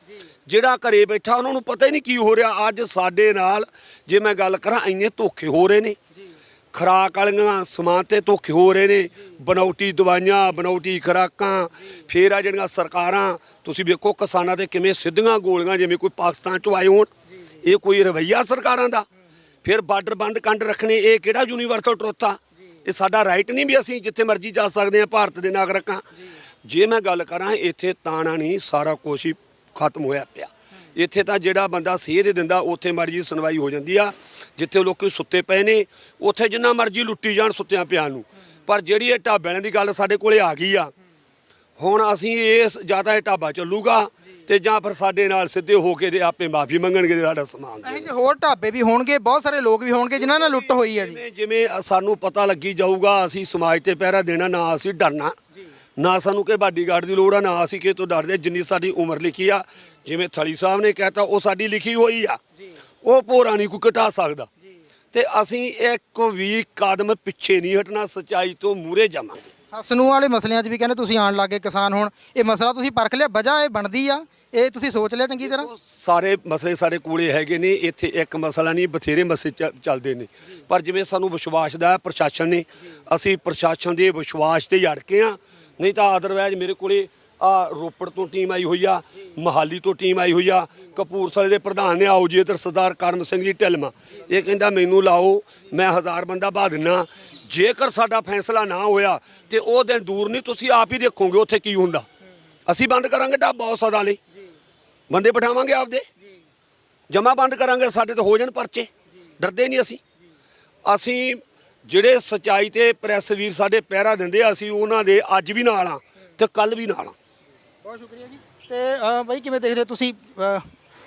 ਜਿਹੜਾ ਘਰੇ ਬੈਠਾ ਉਹਨਾਂ ਨੂੰ ਪਤਾ ਹੀ ਨਹੀਂ ਕੀ ਹੋ ਰਿਹਾ। ਅੱਜ ਸਾਡੇ ਨਾਲ ਜੇ ਮੈਂ ਗੱਲ ਕਰਾਂ ਇੰਨੇ ਧੋਖੇ ਹੋ ਰਹੇ ਨੇ। ਖਰਾਕ ਵਾਲੀਆਂ ਸਮਾਨ ਤੇ ਧੋਖੇ ਹੋ ਰਹੇ ਨੇ। ਬਨੌਟੀ ਦਵਾਈਆਂ ਬਨੌਟੀ ਖਰਾਕਾਂ ਫੇਰ ਆ ਜਿਹੜੀਆਂ ਸਰਕਾਰਾਂ ਤੁਸੀਂ ਵੇਖੋ ਕਿਸਾਨਾਂ ਤੇ ਕਿਵੇਂ ਸਿੱਧੀਆਂ ਗੋਲੀਆਂ ਜਿਵੇਂ ਕੋਈ ਪਾਕਿਸਤਾਨ ਚੋਂ ਆਏ ਹੋਣ। ਇਹ ਕੋਈ ਰਵਈਆ ਸਰਕਾਰਾਂ ਦਾ। ਫਿਰ ਬਾਰਡਰ ਬੰਦ ਕੰਡ ਰੱਖਣੇ ਇਹ ਕਿਹੜਾ ਯੂਨੀਵਰਸਲ ਟਰੁੱਥ ਇਹ ਸਾਡਾ ਰਾਈਟ ਨਹੀਂ ਵੀ ਅਸੀਂ ਜਿੱਥੇ ਮਰਜ਼ੀ ਜਾ ਸਕਦੇ ਹਾਂ, ਭਾਰਤ ਦੇ ਨਾਗਰਿਕਾਂ ਜੇ ਮੈਂ ਗੱਲ ਕਰਾਂ, ਇੱਥੇ ਤਾਣਾ ਨਹੀਂ, ਸਾਰਾ ਕੁਛ ਹੀ ਖਤਮ ਹੋਇਆ ਪਿਆ। ਇੱਥੇ ਤਾਂ ਜਿਹੜਾ ਬੰਦਾ ਸੇਧ ਦਿੰਦਾ, ਉੱਥੇ ਮਰਜ਼ੀ ਸੁਣਵਾਈ ਹੋ ਜਾਂਦੀ ਆ। ਜਿੱਥੇ ਲੋਕੀ ਸੁੱਤੇ ਪਏ ਨੇ, ਉੱਥੇ ਜਿੰਨਾ ਮਰਜ਼ੀ ਲੁੱਟੀ ਜਾਣ ਸੁੱਤਿਆਂ ਪਿਆ ਨੂੰ। ਪਰ ਜਿਹੜੀ ਇਹ ਢਾਬਿਆਂ ਦੀ ਗੱਲ ਸਾਡੇ ਕੋਲੇ ਆ ਗਈ ਆ ਹੁਣ ਅਸੀਂ ਇਸ ਜਾਂ ਤਾਂ ਇਹ ਢਾਬਾ ਚੱਲੂਗਾ ਤੇ ਜਾਂ ਫਿਰ ਸਾਡੇ ਨਾਲ ਸਿੱਧੇ ਹੋ ਕੇ ਤੇ ਆਪੇ ਮਾਫੀ ਮੰਗਣਗੇ ਤੇ ਸਾਡਾ ਸਮਾਨ ਇਹੋ ਦੇ ਜਿਹੇ ਹੋਰ ਢਾਬੇ ਵੀ ਹੋਣਗੇ ਬਹੁਤ ਸਾਰੇ ਲੋਕ ਵੀ ਹੋਣਗੇ ਜਿਨ੍ਹਾਂ ਨਾਲ ਲੁੱਟ ਹੋਈ ਹੈ ਜੀ। ਜਿਵੇਂ ਜਿਵੇਂ ਸਾਨੂੰ ਪਤਾ ਲੱਗੀ ਜਾਊਗਾ ਅਸੀਂ ਸਮਾਜ ਤੇ ਪਹਿਰਾ ਦੇਣਾ ਨਾ ਅਸੀਂ ਡਰਨਾ। ਨਾ ਸਾਨੂੰ ਕੋਈ ਬਾਡੀਗਾਰਡ ਦੀ ਲੋੜ ਆ ਨਾ ਅਸੀਂ ਕਿਸੇ ਤੋਂ ਡਰਦੇ ਜਿੰਨੀ ਸਾਡੀ ਉਮਰ ਲਿਖੀ ਆ। ਜਿਵੇਂ ਥਲੀ ਸਾਹਿਬ ਨੇ ਕਹਿਤਾ ਉਹ ਸਾਡੀ ਲਿਖੀ ਹੋਈ ਆ। ਉਹ ਭੋਰਾ ਨਹੀਂ ਕੋਈ ਘਟਾ ਸਕਦਾ। ਤੇ ਅਸੀਂ ਇੱਕ ਵੀ ਕਦਮ ਪਿੱਛੇ ਨਹੀਂ ਹਟਣਾ ਸਚਾਈ ਤੋਂ ਮੂਰੇ ਜਾਵਾਂਗੇ। ਸੱਸ ਨੂੰ ਵਾਲੇ ਮਸਲਿਆਂ 'ਚ ਵੀ ਕਹਿੰਦੇ ਤੁਸੀਂ ਆਣ ਲੱਗੇ ਕਿਸਾਨ ਹੁਣ। ਇਹ ਮਸਲਾ ਤੁਸੀਂ ਪਰਖ ਲਿਆ, ਵਜ੍ਹਾ ਇਹ ਬਣਦੀ ਆ। ਇਹ ਤੁਸੀਂ ਸੋਚ ਲਿਆ ਚੰਗੀ ਤਰ੍ਹਾਂ? ਸਾਰੇ ਮਸਲੇ ਸਾਡੇ ਕੋਲੇ ਹੈਗੇ ਨੇ, ਇੱਥੇ ਇੱਕ ਮਸਲਾ ਨਹੀਂ, ਬਥੇਰੇ ਮਸਲੇ ਚ- ਚੱਲਦੇ ਨੇ। ਪਰ ਜਿਵੇਂ ਸਾਨੂੰ ਵਿਸ਼ਵਾਸ ਦਾ ਹੈ ਪ੍ਰਸ਼ਾਸਨ ਨੇ, ਅਸੀਂ ਪ੍ਰਸ਼ਾਸਨ ਦੇ ਵਿਸ਼ਵਾਸ ਤੇ ਹੀ ਅੜਕੇ ਆ। ਨਹੀਂ ਤਾਂ ਅਦਰਵਾਇਜ਼ ਮੇਰੇ ਕੋਲੇ ਆ ਰੋਪੜ ਤੋਂ ਟੀਮ ਆਈ ਹੋਈ ਆ, ਮਹਾਲੀ ਤੋਂ ਟੀਮ ਆਈ ਹੋਈ ਆ, ਕਪੂਰਥਲੇ ਦੇ ਪ੍ਰਧਾਨ ਨੇ, ਆਓ ਜੀ ਇੱਧਰ ਸਰਦਾਰ ਕਰਮ ਸਿੰਘ ਜੀ ਢਿਲਮਾ ਇਹ ਕਹਿੰਦਾ ਮੈਨੂੰ ਲਾਓ, ਮੈਂ ਹਜ਼ਾਰ ਬੰਦਾ ਬਾ ਦਿੰਨਾ। ਜੇਕਰ ਸਾਡਾ ਫੈਸਲਾ ਨਾ ਹੋਇਆ ਤੇ ਉਹ ਦਿਨ ਦੂਰ ਨਹੀਂ, ਤੁਸੀਂ ਆਪ ਹੀ ਦੇਖੋਗੇ ਉੱਥੇ ਕੀ ਹੁੰਦਾ। ਅਸੀਂ ਬੰਦ ਕਰਾਂਗੇ ਢਾਬਾ ਉਸ ਸਦਾ ਲਈ। ਬੰਦੇ ਬਿਠਾਵਾਂਗੇ ਆਪਦੇ। ਜਮਾ ਬੰਦ ਕਰਾਂਗੇ, ਸਾਡੇ ਤੇ ਹੋ ਜਾਣ ਪਰਚੇ। ਡਰਦੇ ਨਹੀਂ ਅਸੀਂ। ਅਸੀਂ ਜਿਹੜੇ ਸਚਾਈ ਤੇ ਪ੍ਰੈਸ ਵੀਰ ਸਾਡੇ ਪਹਿਰਾ ਦਿੰਦੇ ਅਸੀਂ ਉਹਨਾਂ ਦੇ ਅੱਜ ਵੀ ਨਾਲ ਆ ਤੇ ਕੱਲ ਵੀ ਨਾਲ ਆ। ਬਹੁਤ ਸ਼ੁਕਰੀਆ ਜੀ। ਤੇ ਬਾਈ ਕਿਵੇਂ ਦੇਖਦੇ ਹੋ ਤੁਸੀਂ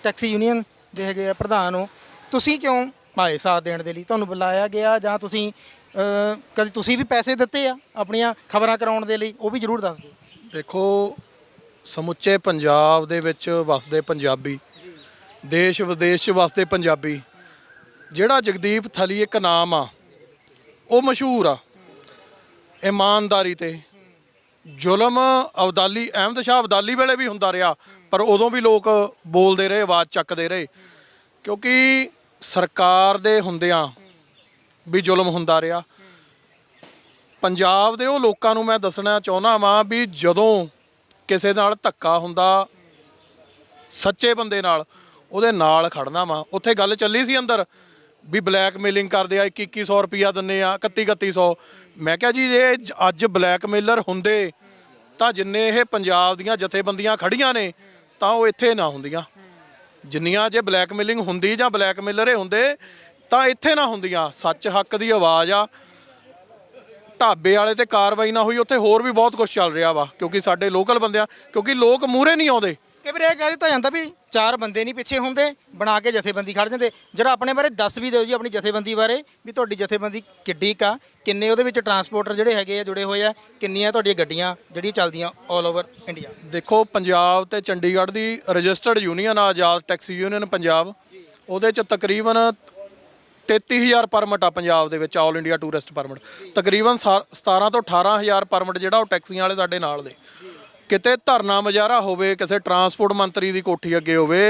ਟੈਕਸੀ ਯੂਨੀਅਨ ਦੇ ਹੈਗੇ ਆ ਪ੍ਰਧਾਨ ਹੋ ਤੁਸੀਂ ਕਿਉਂ ਆਏ ਸਾਥ ਦੇਣ ਦੇ ਲਈ ਤੁਹਾਨੂੰ ਬੁਲਾਇਆ ਗਿਆ ਜਾਂ ਤੁਸੀਂ ਅਹ, ਕਦੇ ਤੁਸੀਂ ਵੀ ਪੈਸੇ ਦਿੱਤੇ ਆ ਆਪਣੀਆਂ ਖਬਰਾਂ ਕਰਾਉਣ ਦੇ ਲਈ ਉਹ ਵੀ ਜ਼ਰੂਰ ਦੱਸ ਦਿਓ। ਦੇਖੋ ਸਮੁੱਚੇ ਪੰਜਾਬ ਦੇ ਵਿੱਚ ਵਸਦੇ ਪੰਜਾਬੀ ਦੇਸ਼ ਵਿਦੇਸ਼ 'ਚ ਵਸਦੇ ਪੰਜਾਬੀ ਜਿਹੜਾ ਜਗਦੀਪ ਥਲੀ ਇੱਕ ਨਾਮ ਆ ਉਹ ਮਸ਼ਹੂਰ ਆ ਇਮਾਨਦਾਰੀ ਤੇ। ਜ਼ੁਲਮ ਅਬਦਾਲੀ ਅਹਿਮਦ ਸ਼ਾਹ ਅਬਦਾਲੀ ਵੇਲੇ ਵੀ ਹੁੰਦਾ ਰਿਹਾ, ਪਰ ਉਦੋਂ ਵੀ ਲੋਕ ਬੋਲਦੇ ਰਹੇ, ਆਵਾਜ਼ ਚੱਕਦੇ ਰਹੇ। ਕਿਉਂਕਿ ਸਰਕਾਰ ਦੇ ਹੁੰਦਿਆਂ ਵੀ ਜ਼ੁਲਮ ਹੁੰਦਾ ਰਿਹਾ। ਪੰਜਾਬ ਦੇ ਉਹ ਲੋਕਾਂ ਨੂੰ ਮੈਂ ਦੱਸਣਾ ਚਾਹੁੰਦਾ ਵਾਂ ਵੀ ਜਦੋਂ ਕਿਸੇ ਨਾਲ ਧੱਕਾ ਹੁੰਦਾ, ਸੱਚੇ ਬੰਦੇ ਨਾਲ, ਉਹਦੇ ਨਾਲ ਖੜਨਾ ਵਾ। ਉੱਥੇ ਗੱਲ ਚੱਲੀ ਸੀ ਅੰਦਰ ਵੀ ਬਲੈਕਮੇਲਿੰਗ ਕਰਦੇ ਆ 2100 ਰੁਪਿਆ ਦਿੰਨੇ ਆ 31 3100 ਮੈਂ ਕਿਹਾ ਜੀ ਜੇ, ਅੱਜ ਬਲੈਕਮੇਲਰ ਹੁੰਦੇ, ਤਾਂ ਜਿੰਨੇ ਇਹ ਪੰਜਾਬ ਦੀਆਂ ਜਥੇਬੰਦੀਆਂ ਖੜੀਆਂ ਨੇ, ਤਾਂ ਉਹ ਇੱਥੇ ਨਾ ਹੁੰਦੀਆਂ। ਜਿੰਨੀਆਂ ਜੇ ਬਲੈਕਮੇਲਿੰਗ ਹੁੰਦੀ ਜਾਂ ਬਲੈਕਮੇਲਰ ਇਹ ਹੁੰਦੇ, ਤਾਂ ਇੱਥੇ ਨਾ ਹੁੰਦੀਆਂ। ਸੱਚ ਹੱਕ ਦੀ ਆਵਾਜ਼ ਆ। ਢਾਬੇ ਵਾਲੇ ਤੇ ਕਾਰਵਾਈ ਨਾ ਹੋਈ, ਉੱਥੇ ਹੋਰ ਵੀ ਬਹੁਤ ਕੁਝ ਚੱਲ ਰਿਹਾ ਵਾ, ਕਿਉਂਕਿ ਸਾਡੇ ਲੋਕਲ ਬੰਦਿਆਂ, ਕਿਉਂਕਿ ਲੋਕ ਮੂਰੇ ਨਹੀਂ ਆਉਂਦੇ। ਕਈ ਵਾਰ, ਇਹ ਕਹਿ ਦਿੱਤਾ ਜਾਂਦਾ ਵੀ ਚਾਰ ਬੰਦੇ ਨਹੀਂ ਪਿੱਛੇ ਹੁੰਦੇ, ਬਣਾ ਕੇ ਜਥੇਬੰਦੀ ਖੜ ਜਾਂਦੇ। ਜਰਾ ਆਪਣੇ ਬਾਰੇ ਦੱਸ ਵੀ ਦਿਓ ਜੀ, ਆਪਣੀ ਜਥੇਬੰਦੀ ਬਾਰੇ, ਵੀ ਤੁਹਾਡੀ ਜਥੇਬੰਦੀ ਕਿੱਡੀ ਕਾ ਕਿੰਨੇ ਉਹਦੇ ਵਿੱਚ ਟਰਾਂਸਪੋਰਟਰ ਜਿਹੜੇ ਹੈਗੇ ਆ ਜੁੜੇ ਹੋਏ ਆ? ਕਿੰਨੀਆਂ ਤੁਹਾਡੀਆਂ ਗੱਡੀਆਂ ਜਿਹੜੀਆਂ ਚੱਲਦੀਆਂ 올 ਓਵਰ ਇੰਡੀਆ ਦੇਖੋ ਪੰਜਾਬ ਤੇ ਚੰਡੀਗੜ੍ਹ ਦੀ ਰਜਿਸਟਰਡ ਯੂਨੀਅਨ ਆ ਆਜ਼ਾਦ ਟੈਕਸੀ ਯੂਨੀਅਨ ਪੰਜਾਬ। ਉਹਦੇ ਚ ਤਕਰੀਬਨ 33000 ਪਰਮਿਟ ਆ ਪੰਜਾਬ ਦੇ ਵਿੱਚ ਆਲ ਇੰਡੀਆ ਟੂਰਿਸਟ ਪਰਮਿਟ ਤਕਰੀਬਨ ਸਾ- 17 ਤੋਂ 18000 ਪਰਮਿਟ ਜਿਹੜਾ ਉਹ ਟੈਕਸੀਆਂ ਵਾਲੇ ਸਾਡੇ ਨਾਲ ਦੇ ਕਿਤੇ ਧਰਨਾ ਮੁਜ਼ਾਹਰਾ ਹੋਵੇ ਕਿਸੇ ਟਰਾਂਸਪੋਰਟ ਮੰਤਰੀ ਦੀ ਕੋਠੀ ਅੱਗੇ ਹੋਵੇ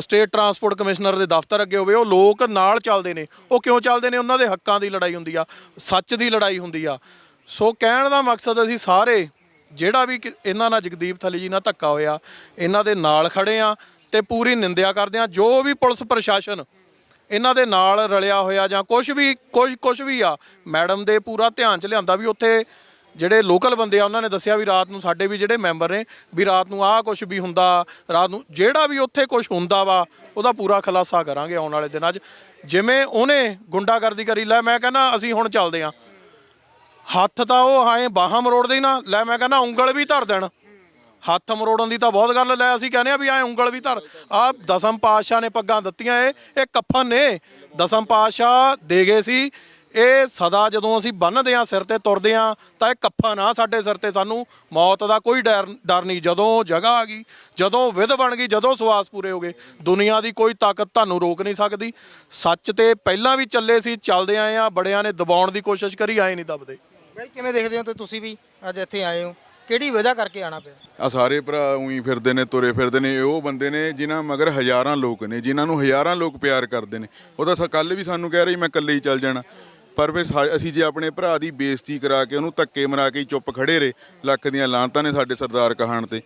ਸਟੇਟ ਟਰਾਂਸਪੋਰਟ ਕਮਿਸ਼ਨਰ ਦੇ ਦਫ਼ਤਰ ਅੱਗੇ ਹੋਵੇ, ਉਹ ਲੋਕ ਨਾਲ ਚੱਲਦੇ ਨੇ। ਉਹ ਕਿਉਂ ਚੱਲਦੇ ਨੇ? ਉਹਨਾਂ ਦੇ ਹੱਕਾਂ ਦੀ ਲੜਾਈ ਹੁੰਦੀ ਆ, ਸੱਚ ਦੀ ਲੜਾਈ ਹੁੰਦੀ ਆ। ਸੋ ਕਹਿਣ ਦਾ ਮਕਸਦ ਅਸੀਂ ਸਾਰੇ, ਜਿਹੜਾ ਵੀ ਕਿ- ਇਹਨਾਂ ਨਾਲ ਜਗਦੀਪ ਥਲੀ ਜੀ ਨਾਲ ਧੱਕਾ ਹੋਇਆ, ਇਹਨਾਂ ਦੇ ਨਾਲ ਖੜੇ ਆ ਤੇ ਪੂਰੀ ਨਿੰਦਿਆ ਕਰਦੇ ਆ। ਜੋ ਵੀ ਪੁਲਿਸ ਪ੍ਰਸ਼ਾਸਨ ਇਹਨਾਂ ਦੇ ਨਾਲ ਰਲਿਆ ਹੋਇਆ ਜਾਂ ਕੁਝ ਵੀ ਕੁਝ ਕੁਝ ਵੀ ਆ, ਮੈਡਮ ਦੇ ਪੂਰਾ ਧਿਆਨ ਚ ਲਿਆਂਦਾ ਵੀ ਉੱਥੇ ਜਿਹੜੇ ਲੋਕਲ ਬੰਦੇ ਆ, ਉਹਨਾਂ ਨੇ ਦੱਸਿਆ ਵੀ ਰਾਤ ਨੂੰ ਸਾਡੇ ਵੀ ਜਿਹੜੇ ਮੈਂਬਰ ਨੇ, ਵੀ ਰਾਤ ਨੂੰ ਆਹ ਕੁਝ ਵੀ ਹੁੰਦਾ, ਰਾਤ ਨੂੰ ਜਿਹੜਾ ਵੀ ਉੱਥੇ ਕੁਝ ਹੁੰਦਾ ਵਾ, ਉਹਦਾ ਪੂਰਾ ਖੁਲਾਸਾ ਕਰਾਂਗੇ ਆਉਣ ਵਾਲੇ ਦਿਨਾਂ 'ਚ। ਜਿਵੇਂ ਉਹਨੇ ਗੁੰਡਾਗਰਦੀ ਕਰੀ, ਲੈ ਮੈਂ ਕਹਿੰਦਾ ਅਸੀਂ ਹੁਣ ਚੱਲਦੇ ਆਂ। ਹੱਥ ਤਾਂ ਉਹ ਆਏ ਬਾਹਾਂ ਮਰੋੜਦੇ ਹੀ ਨਾ, ਲੈ ਮੈਂ ਕਹਿੰਦਾ ਉਂਗਲ ਵੀ ਧਰ ਦੇਣ। ਹੱਥ ਮਰੋੜਨ ਦੀ ਤਾਂ ਬਹੁਤ ਗੱਲ ਲੈ ਅਸੀਂ ਕਹਿੰਦੇ ਆ ਵੀ ਐ ਉਂਗਲ ਵੀ ਧਰ। ਆ ਦਸਮ ਪਾਤਸ਼ਾਹ ਨੇ ਪੱਗਾਂ ਦਿੱਤੀਆਂ ਏ ਇਹ ਕਫਨ ਨੇ। ਦਸਮ ਪਾਤਸ਼ਾਹ ਦੇ ਗਏ ਸੀ ਇਹ ਸਦਾ ਜਦੋਂ ਅਸੀਂ ਬੰਨਦੇ ਆ ਸਿਰ ਤੇ ਤੁਰਦੇ ਆ ਤਾਂ ਇਹ ਕਫਨ ਆ ਸਾਡੇ ਸਿਰ ਤੇ ਸਾਨੂੰ ਮੌਤ ਦਾ ਕੋਈ ਡਰ ਡਰ ਨਹੀਂ। ਜਦੋਂ ਜਗ੍ਹਾ ਆ ਗਈ ਜਦੋਂ ਵਿਧ ਬਣ ਗਈ ਜਦੋਂ ਸਵਾਸ ਪੂਰੇ ਹੋ ਗਏ ਦੁਨੀਆ ਦੀ ਕੋਈ ਤਾਕਤ ਤੁਹਾਨੂੰ ਰੋਕ ਨਹੀਂ ਸਕਦੀ। ਸੱਚ ਤੇ ਪਹਿਲਾਂ ਵੀ ਚੱਲੇ ਸੀ ਚੱਲਦੇ ਆਏ ਆ ਬੜਿਆਂ ਨੇ ਦਬਾਉਣ ਦੀ ਕੋਸ਼ਿਸ਼ ਕਰੀ ਆਏ ਨਹੀਂ ਦਬਦੇ। ਬਾਈ ਕਿਵੇਂ ਦੇਖਦੇ ਹੋ ਤੇ ਤੁਸੀਂ ਵੀ ਅੱਜ ਇੱਥੇ ਆਏ ਹੋ? ਕਿਹੜੀ ਵਜ੍ਹਾ ਕਰਕੇ ਆਣਾ ਪਿਆ? ਆ ਸਾਰੇ ਭਰਾ ਉਹੀ ਫਿਰਦੇ ਨੇ ਤੁਰੇ ਫਿਰਦੇ ਨੇ ਇਹ ਉਹ ਬੰਦੇ ਨੇ ਜਿਨ੍ਹਾਂ ਮਗਰ ਹਜ਼ਾਰਾਂ ਲੋਕ ਨੇ ਜਿਨ੍ਹਾਂ ਨੂੰ ਹਜ਼ਾਰਾਂ ਲੋਕ ਪਿਆਰ ਕਰਦੇ ਨੇ। ਉਹ ਤਾਂ ਕੱਲ ਵੀ ਸਾਨੂੰ ਕਹਿ ਰਹੀ ਮੈਂ ਇਕੱਲੇ ਹੀ ਚੱਲ ਜਾਣਾ। ਪਰ ਫਿਰ ਸਾ- ਅਸੀਂ ਜੇ ਆਪਣੇ ਭਰਾ ਦੀ ਬੇਇੱਜ਼ਤੀ ਕਰਾ ਕੇ ਉਹਨੂੰ ਧੱਕੇ ਮਰਾ ਕੇ ਹੀ ਚੁੱਪ ਖੜੇ ਰਹੇ, ਲੱਖ ਦੀਆਂ ਲਾਂਤਾਂ ਨੇ ਸਾਡੇ ਸਰਦਾਰ ਕਹਾਣ ਤੇ।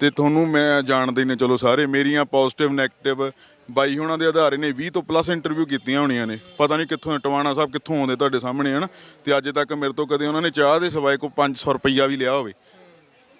ਤੇ ਤੁਹਾਨੂੰ ਮੈਂ ਜਾਣਦੇ ਨੇ, ਚਲੋ ਸਾਰੇ, ਮੇਰੀਆਂ ਪੋਜ਼ਿਟਿਵ ਨੈਗੇਟਿਵ ਬਾਈ ਹੁਣਾਂ ਦੇ ਆਧਾਰੇ ਨੇ 20 ਤੋਂ ਪਲੱਸ ਇੰਟਰਵਿਊ ਕੀਤੀਆਂ ਹੋਣੀਆਂ ਨੇ। ਪਤਾ ਨਹੀਂ ਕਿੱਥੋਂ, ਟਵਾਣਾ ਸਾਹਿਬ ਕਿੱਥੋਂ ਆਉਂਦੇ ਤੁਹਾਡੇ ਸਾਹਮਣੇ, ਹਨ? ਤੇ ਅੱਜ ਤੱਕ ਮੇਰੇ ਤੋਂ ਕਦੇ ਉਹਨਾਂ ਨੇ ਚਾਹ ਦੇ ਸਿਵਾਏ ਕੋਈ 500 ਰੁਪਈਆ ਵੀ ਲਿਆ ਹੋਵੇ।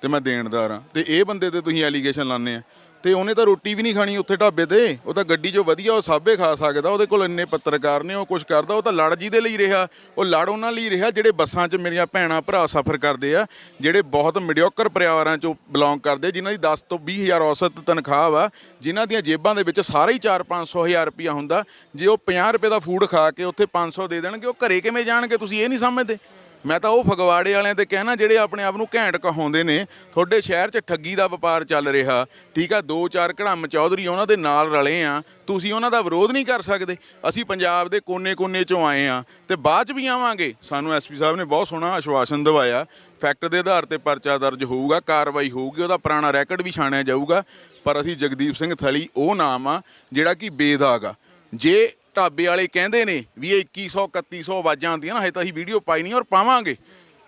ਤੇ ਮੈਂ ਦੇਣਦਾਰ ਆ ਤੇ ਇਹ ਬੰਦੇ ਤੇ ਤੁਸੀਂ ਐਲੀਗੇਸ਼ਨ ਲਾਉਂਦੇ ਆ। ਤੇ ਉਹਨੇ ਤਾਂ ਰੋਟੀ ਵੀ ਨਹੀਂ ਖਾਣੀ ਉੱਥੇ ਢਾਬੇ ਤੇ। ਉਹ ਤਾਂ ਗੱਡੀ 'ਚੋਂ ਵਧੀਆ ਉਹ ਸਾਬੇ ਖਾ ਸਕਦਾ, ਉਹਦੇ ਕੋਲ ਇੰਨੇ ਪੱਤਰਕਾਰ ਨੇ, ਉਹ ਕੁਝ ਕਰਦਾ, ਉਹ ਤਾਂ ਲੜ ਜੀ ਦੇ ਲਈ ਰਿਹਾ। ਉਹ ਲੜ ਉਹਨਾਂ ਲਈ ਰਿਹਾ ਜਿਹੜੇ ਬੱਸਾਂ 'ਚ ਮੇਰੀਆਂ ਭੈਣਾਂ ਭਰਾ ਸਫ਼ਰ ਕਰਦੇ ਆ, ਜਿਹੜੇ ਬਹੁਤ ਮਿਡਿਓਕਰ ਪਰਿਵਾਰਾਂ 'ਚੋਂ ਬਿਲੋਂਗ ਕਰਦੇ, ਜਿਨ੍ਹਾਂ ਦੀ 10 ਤੋਂ 20 ਹਜ਼ਾਰ ਔਸਤ ਤਨਖਾਹ ਵਾ, ਜਿਨ੍ਹਾਂ ਦੀਆਂ ਜੇਬਾਂ ਦੇ ਵਿੱਚ ਸਾਰਾ ਹੀ 4-500 ਹਜ਼ਾਰ ਰੁਪਇਆ ਹੁੰਦਾ। ਜੇ ਉਹ 50 ਰੁਪਏ ਦਾ ਫੂਡ ਖਾ ਕੇ ਉੱਥੇ 500 ਦੇ ਦੇਣਗੇ, ਉਹ ਘਰੇ ਕਿਵੇਂ ਜਾਣਗੇ, ਤੁਸੀਂ ਇਹ ਨਹੀਂ ਸਮਝਦੇ? ਮੈਂ ਤਾਂ ਉਹ ਫਗਵਾੜੇ ਵਾਲਿਆਂ ਤੇ ਕਹਿਣਾ, ਜਿਹੜੇ ਆਪਣੇ ਆਪ ਨੂੰ ਘੈਂਟ ਕਹਾਉਂਦੇ ਨੇ, ਤੁਹਾਡੇ ਸ਼ਹਿਰ 'ਚ ਠੱਗੀ ਦਾ ਵਪਾਰ ਚੱਲ ਰਿਹਾ, ਠੀਕ ਆ, ਦੋ ਚਾਰ ਘੜਮ ਚੌਧਰੀ ਉਹਨਾਂ ਦੇ ਨਾਲ ਰਲੇ ਆ, ਤੁਸੀਂ ਉਹਨਾਂ ਦਾ ਵਿਰੋਧ ਨਹੀਂ ਕਰ ਸਕਦੇ। ਅਸੀਂ ਪੰਜਾਬ ਦੇ ਕੋਨੇ-ਕੋਨੇ 'ਚੋਂ ਆਏ ਆ, ਤੇ ਬਾਅਦ 'ਚ ਵੀ ਆਵਾਂਗੇ। ਸਾਨੂੰ ਐਸਪੀ ਸਾਹਿਬ ਨੇ ਬਹੁਤ ਸੋਹਣਾ ਆਸ਼ਵਾਸਨ ਦਿਵਾਇਆ, ਫੈਕਟ ਦੇ ਆਧਾਰ ਤੇ ਪਰਚਾ ਦਰਜ ਹੋਊਗਾ, ਕਾਰਵਾਈ ਹੋਊਗੀ, ਉਹਦਾ ਪੁਰਾਣਾ ਰੈਕਡ ਵੀ ਛਾਣਿਆ ਜਾਊਗਾ, ਪਰ ਅਸੀਂ ਜਗਦੀਪ ਸਿੰਘ ਥਲੀ ਉਹ ਨਾਮ ਆ, ਜਿਹੜਾ ਕਿ ਬੇਦਾਗ ਆ। ਜੇ ਢਾਬੇ ਵਾਲੇ ਕਹਿੰਦੇ ਨੇ ਵੀ ਇਹ 2100 3100 ਆਵਾਜ਼ਾਂ ਆਉਂਦੀਆਂ ਨਾ, ਹਜੇ ਤਾਂ ਅਸੀਂ ਵੀਡੀਓ ਪਾਈ ਨਹੀਂ ਔਰ ਪਾਵਾਂਗੇ।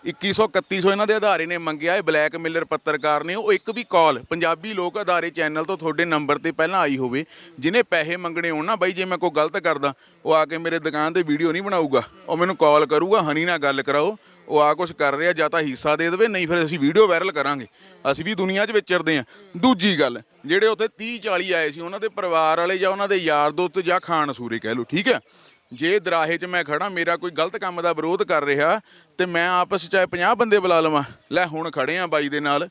2100 3100 ਇਹਨਾਂ ਦੇ ਆਧਾਰੇ ਨੇ ਮੰਗਿਆ, ਇਹ ਬਲੈਕ ਮਿਲਰ ਪੱਤਰਕਾਰ ਨੇ, ਉਹ ਇੱਕ ਵੀ ਕਾਲ ਪੰਜਾਬੀ ਲੋਕ ਆਧਾਰੇ ਚੈਨਲ ਤੋਂ ਤੁਹਾਡੇ ਨੰਬਰ ਤੇ ਪਹਿਲਾਂ ਆਈ ਹੋਵੇ, ਜਿਹਨੇ ਪੈਸੇ ਮੰਗਣੇ ਹੋਣ ਨਾ, ਬਾਈ ਜੇ ਮੈਂ ਕੋਈ ਗਲਤ ਕਰਦਾ, ਉਹ ਆ ਕੇ ਮੇਰੇ ਦੁਕਾਨ ਤੇ ਵੀਡੀਓ ਨਹੀਂ ਬਣਾਊਗਾ, ਉਹ ਮੈਨੂੰ ਕਾਲ ਕਰੂਗਾ, ਹਨੀ ਨਾਲ ਗੱਲ ਕਰਾਓ ਉਹ ਆ ਕੁਝ ਕਰ ਰਿਹਾ, ਜਾਂ ਤਾਂ ਹਿੱਸਾ ਦੇ ਦੇਵੇ, ਨਹੀਂ ਫਿਰ ਅਸੀਂ ਵੀਡੀਓ ਵਾਇਰਲ ਕਰਾਂਗੇ। ਅਸੀਂ ਵੀ ਦੁਨੀਆ 'ਚ ਵਿਚਰਦੇ ਆਂ ਦੂਜੀ ਗੱਲ, ਜਿਹੜੇ ਉੱਥੇ 30 40 ਆਏ ਸੀ, ਉਹਨਾਂ ਦੇ ਪਰਿਵਾਰ ਵਾਲੇ ਜਾਂ ਉਹਨਾਂ ਦੇ ਯਾਰ ਦੋਸਤ ਜਾਂ ਖਾਨ ਸੂਰੇ ਕਹਿ ਲਓ, ਠੀਕ ਹੈ? ਜੇ ਦਰਾਹੇ 'ਚ ਮੈਂ ਖੜਾ, ਮੇਰਾ ਕੋਈ ਗਲਤ ਕੰਮ ਦਾ ਵਿਰੋਧ ਕਰ ਰਿਹਾ, ਤੇ ਮੈਂ ਆਪਸ 'ਚ ਚਾਹੇ 50 ਬੰਦੇ ਬੁਲਾ ਲਵਾਂ। ਲੈ, ਹੁਣ ਖੜੇ ਆ ਬਾਈ ਦੇ ਨਾਲ।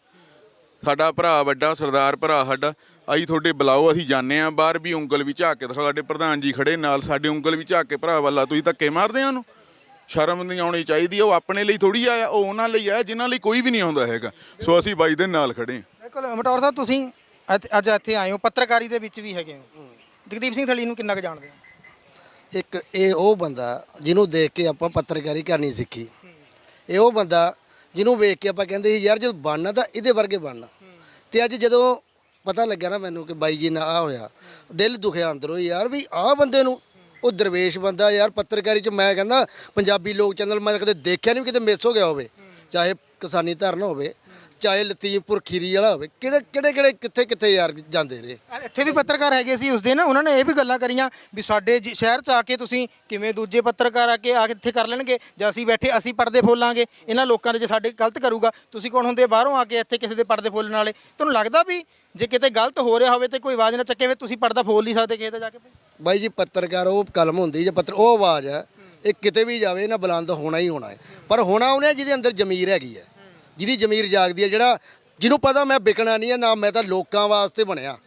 ਸਾਡਾ ਭਰਾ ਵੱਡਾ, ਸਰਦਾਰ ਭਰਾ ਸਾਡਾ ਆਈ ਤੁਹਾਡੇ ਬੁਲਾਓ, ਅਸੀਂ ਜਾਣੇ ਆ ਬਾਹਰ ਵੀ ਉਂਗਲ ਵੀ ਝਾਕ ਕੇ ਦਿਖਾਓ ਸਾਡੇ ਪ੍ਰਧਾਨ ਜੀ ਖੜੇ ਨਾਲ, ਸਾਡੇ ਉਂਗਲ ਵੀ ਝਾਕ ਕੇ, ਭਰਾ ਵੱਲਾ, ਤੁਸੀਂ ਧੱਕੇ ਮਾਰਦੇ ਆ ਉਹਨੂੰ? ਸ਼ਰਮ ਨਹੀਂ ਆਉਣੀ ਚਾਹੀਦੀ ਉਹ ਆਪਣੇ ਲਈ ਥੋੜੀ ਆਇਆ ਉਹ ਉਹਨਾਂ ਲਈ ਆਇਆ ਜਿਨ੍ਹਾਂ ਲਈ ਕੋਈ ਵੀ ਨਹੀਂ ਆਉਂਦਾ ਹੈਗਾ। ਸੋ ਅਸੀਂ ਬਾਈ ਦੇ ਨਾਲ ਖੜੇ ਹਾਂ। ਬਿਲਕੁਲ ਮਟੌਰ ਸਾਹਿਬ ਤੁਸੀਂ ਅੱਜ- ਅੱਜ ਇੱਥੇ ਆਏ ਹੋ ਪੱਤਰਕਾਰੀ ਦੇ ਵਿੱਚ ਵੀ ਹੈਗੇ ਹੋ। ਜਗਦੀਪ ਸਿੰਘ ਥਲੀ ਨੂੰ ਕਿੰਨਾ ਕੁ ਜਾਣਦੇ ਹੋ? ਇੱਕ ਇਹ ਉਹ ਬੰਦਾ ਜਿਹਨੂੰ ਦੇਖ ਕੇ ਆਪਾਂ ਪੱਤਰਕਾਰੀ ਕਰਨੀ ਸਿੱਖੀ। ਇਹ ਉਹ ਬੰਦਾ ਜਿਹਨੂੰ ਵੇਖ ਕੇ ਆਪਾਂ ਕਹਿੰਦੇ ਸੀ ਯਾਰ ਜਦੋਂ ਬਣਨਾ ਤਾਂ ਇਹਦੇ ਵਰਗੇ ਬਣਨਾ। ਤੇ ਅੱਜ ਜਦੋਂ ਪਤਾ ਲੱਗਿਆ ਨਾ ਮੈਨੂੰ ਕਿ ਬਾਈ ਜੀ ਨਾਲ ਆ ਹੋਇਆ ਦਿਲ ਦੁਖਿਆ ਅੰਦਰੋਂ ਯਾਰ ਵੀ ਆਹ ਬੰਦੇ ਨੂੰ ਉਹ ਦਰਵੇਸ਼ ਬੰਦਾ ਯਾਰ ਪੱਤਰਕਾਰੀ ਚ ਮੈਂ ਕਹਿੰਦਾ, ਪੰਜਾਬੀ ਲੋਕ ਚੈਨਲ ਮੈਂ ਕਦੇ ਦੇਖਿਆ ਨਹੀਂ ਕਿਤੇ ਮਿਸ ਹੋ ਗਿਆ ਹੋਵੇ। ਚਾਹੇ ਕਿਸਾਨੀ ਧਰਨ ਹੋਵੇ, ਚਾਹੇ ਲਤੀਮਪੁਰ ਖੀਰੀ ਵਾਲਾ ਹੋਵੇ, ਕਿਹੜੇ ਕਿਹੜੇ ਕਿਹੜੇ ਕਿੱਥੇ ਕਿੱਥੇ ਯਾਰ ਜਾਂਦੇ ਰਹੇ। ਇੱਥੇ ਵੀ ਪੱਤਰਕਾਰ ਹੈਗੇ ਸੀ ਉਸ ਦਿਨ, ਉਹਨਾਂ ਨੇ ਇਹ ਵੀ ਗੱਲਾਂ ਕਰੀਆਂ ਵੀ ਸਾਡੇ ਜੀ- ਸ਼ਹਿਰ ਚ ਆ ਕੇ ਤੁਸੀਂ ਕਿਵੇਂ ਦੂਜੇ ਪੱਤਰਕਾਰ ਆ ਕੇ ਆ ਕੇ ਇੱਥੇ ਕਰ ਲੈਣਗੇ, ਜਾਂ ਅਸੀਂ ਬੈਠੇ, ਅਸੀਂ ਪਰਦੇ ਫੋਲਾਂਗੇ, ਇਹਨਾਂ ਲੋਕਾਂ ਦੇ ਜੇ ਸਾਡੇ ਗਲਤ ਕਰੂਗਾ, ਤੁਸੀਂ ਕੌਣ ਹੁੰਦੇ ਬਾਹਰੋਂ ਆ ਕੇ ਇੱਥੇ ਕਿਸੇ ਦੇ ਪਰਦੇ ਫੋਲਣ ਵਾਲੇ? ਤੁਹਾਨੂੰ ਲੱਗਦਾ ਵੀ ਜੇ ਕਿਤੇ ਗਲਤ ਹੋ ਰਿਹਾ ਹੋਵੇ ਤੇ ਕੋਈ ਆਵਾਜ਼ ਨਾ ਚੱਕੇ ਵੇ ਤੁਸੀਂ ਪਰਦਾ ਫੋਲ ਨਹੀਂ ਸਕਦੇ ਕਿਸੇ ਤੇ ਜਾ ਕੇ? ਬਾਈ ਜੀ, ਪੱਤਰਕਾਰ, ਉਹ ਕਲਮ ਹੁੰਦੀ ਜੇ ਪੱਤਰ, ਉਹ ਆਵਾਜ਼ ਹੈ। ਇਹ ਕਿਤੇ ਵੀ ਜਾਵੇ ਨਾ ਬੁਲੰਦ ਹੋਣਾ ਹੀ ਹੋਣਾ ਹੈ। ਪਰ ਹੋਣਾ ਉਹਨੇ ਜਿਹਦੇ ਅੰਦਰ ਜ਼ਮੀਰ ਹੈਗੀ ਹੈ। ਜਿਹਦੀ ਜ਼ਮੀਰ ਜਾਗਦੀ ਹੈ, ਜਿਹੜਾ ਜਿਹਨੂੰ ਪਤਾ ਮੈਂ ਵਿਕਣਾ ਨਹੀਂ ਹੈ, ਨਾ ਮੈਂ ਤਾਂ ਲੋਕਾਂ ਵਾਸਤੇ ਬਣਿਆ।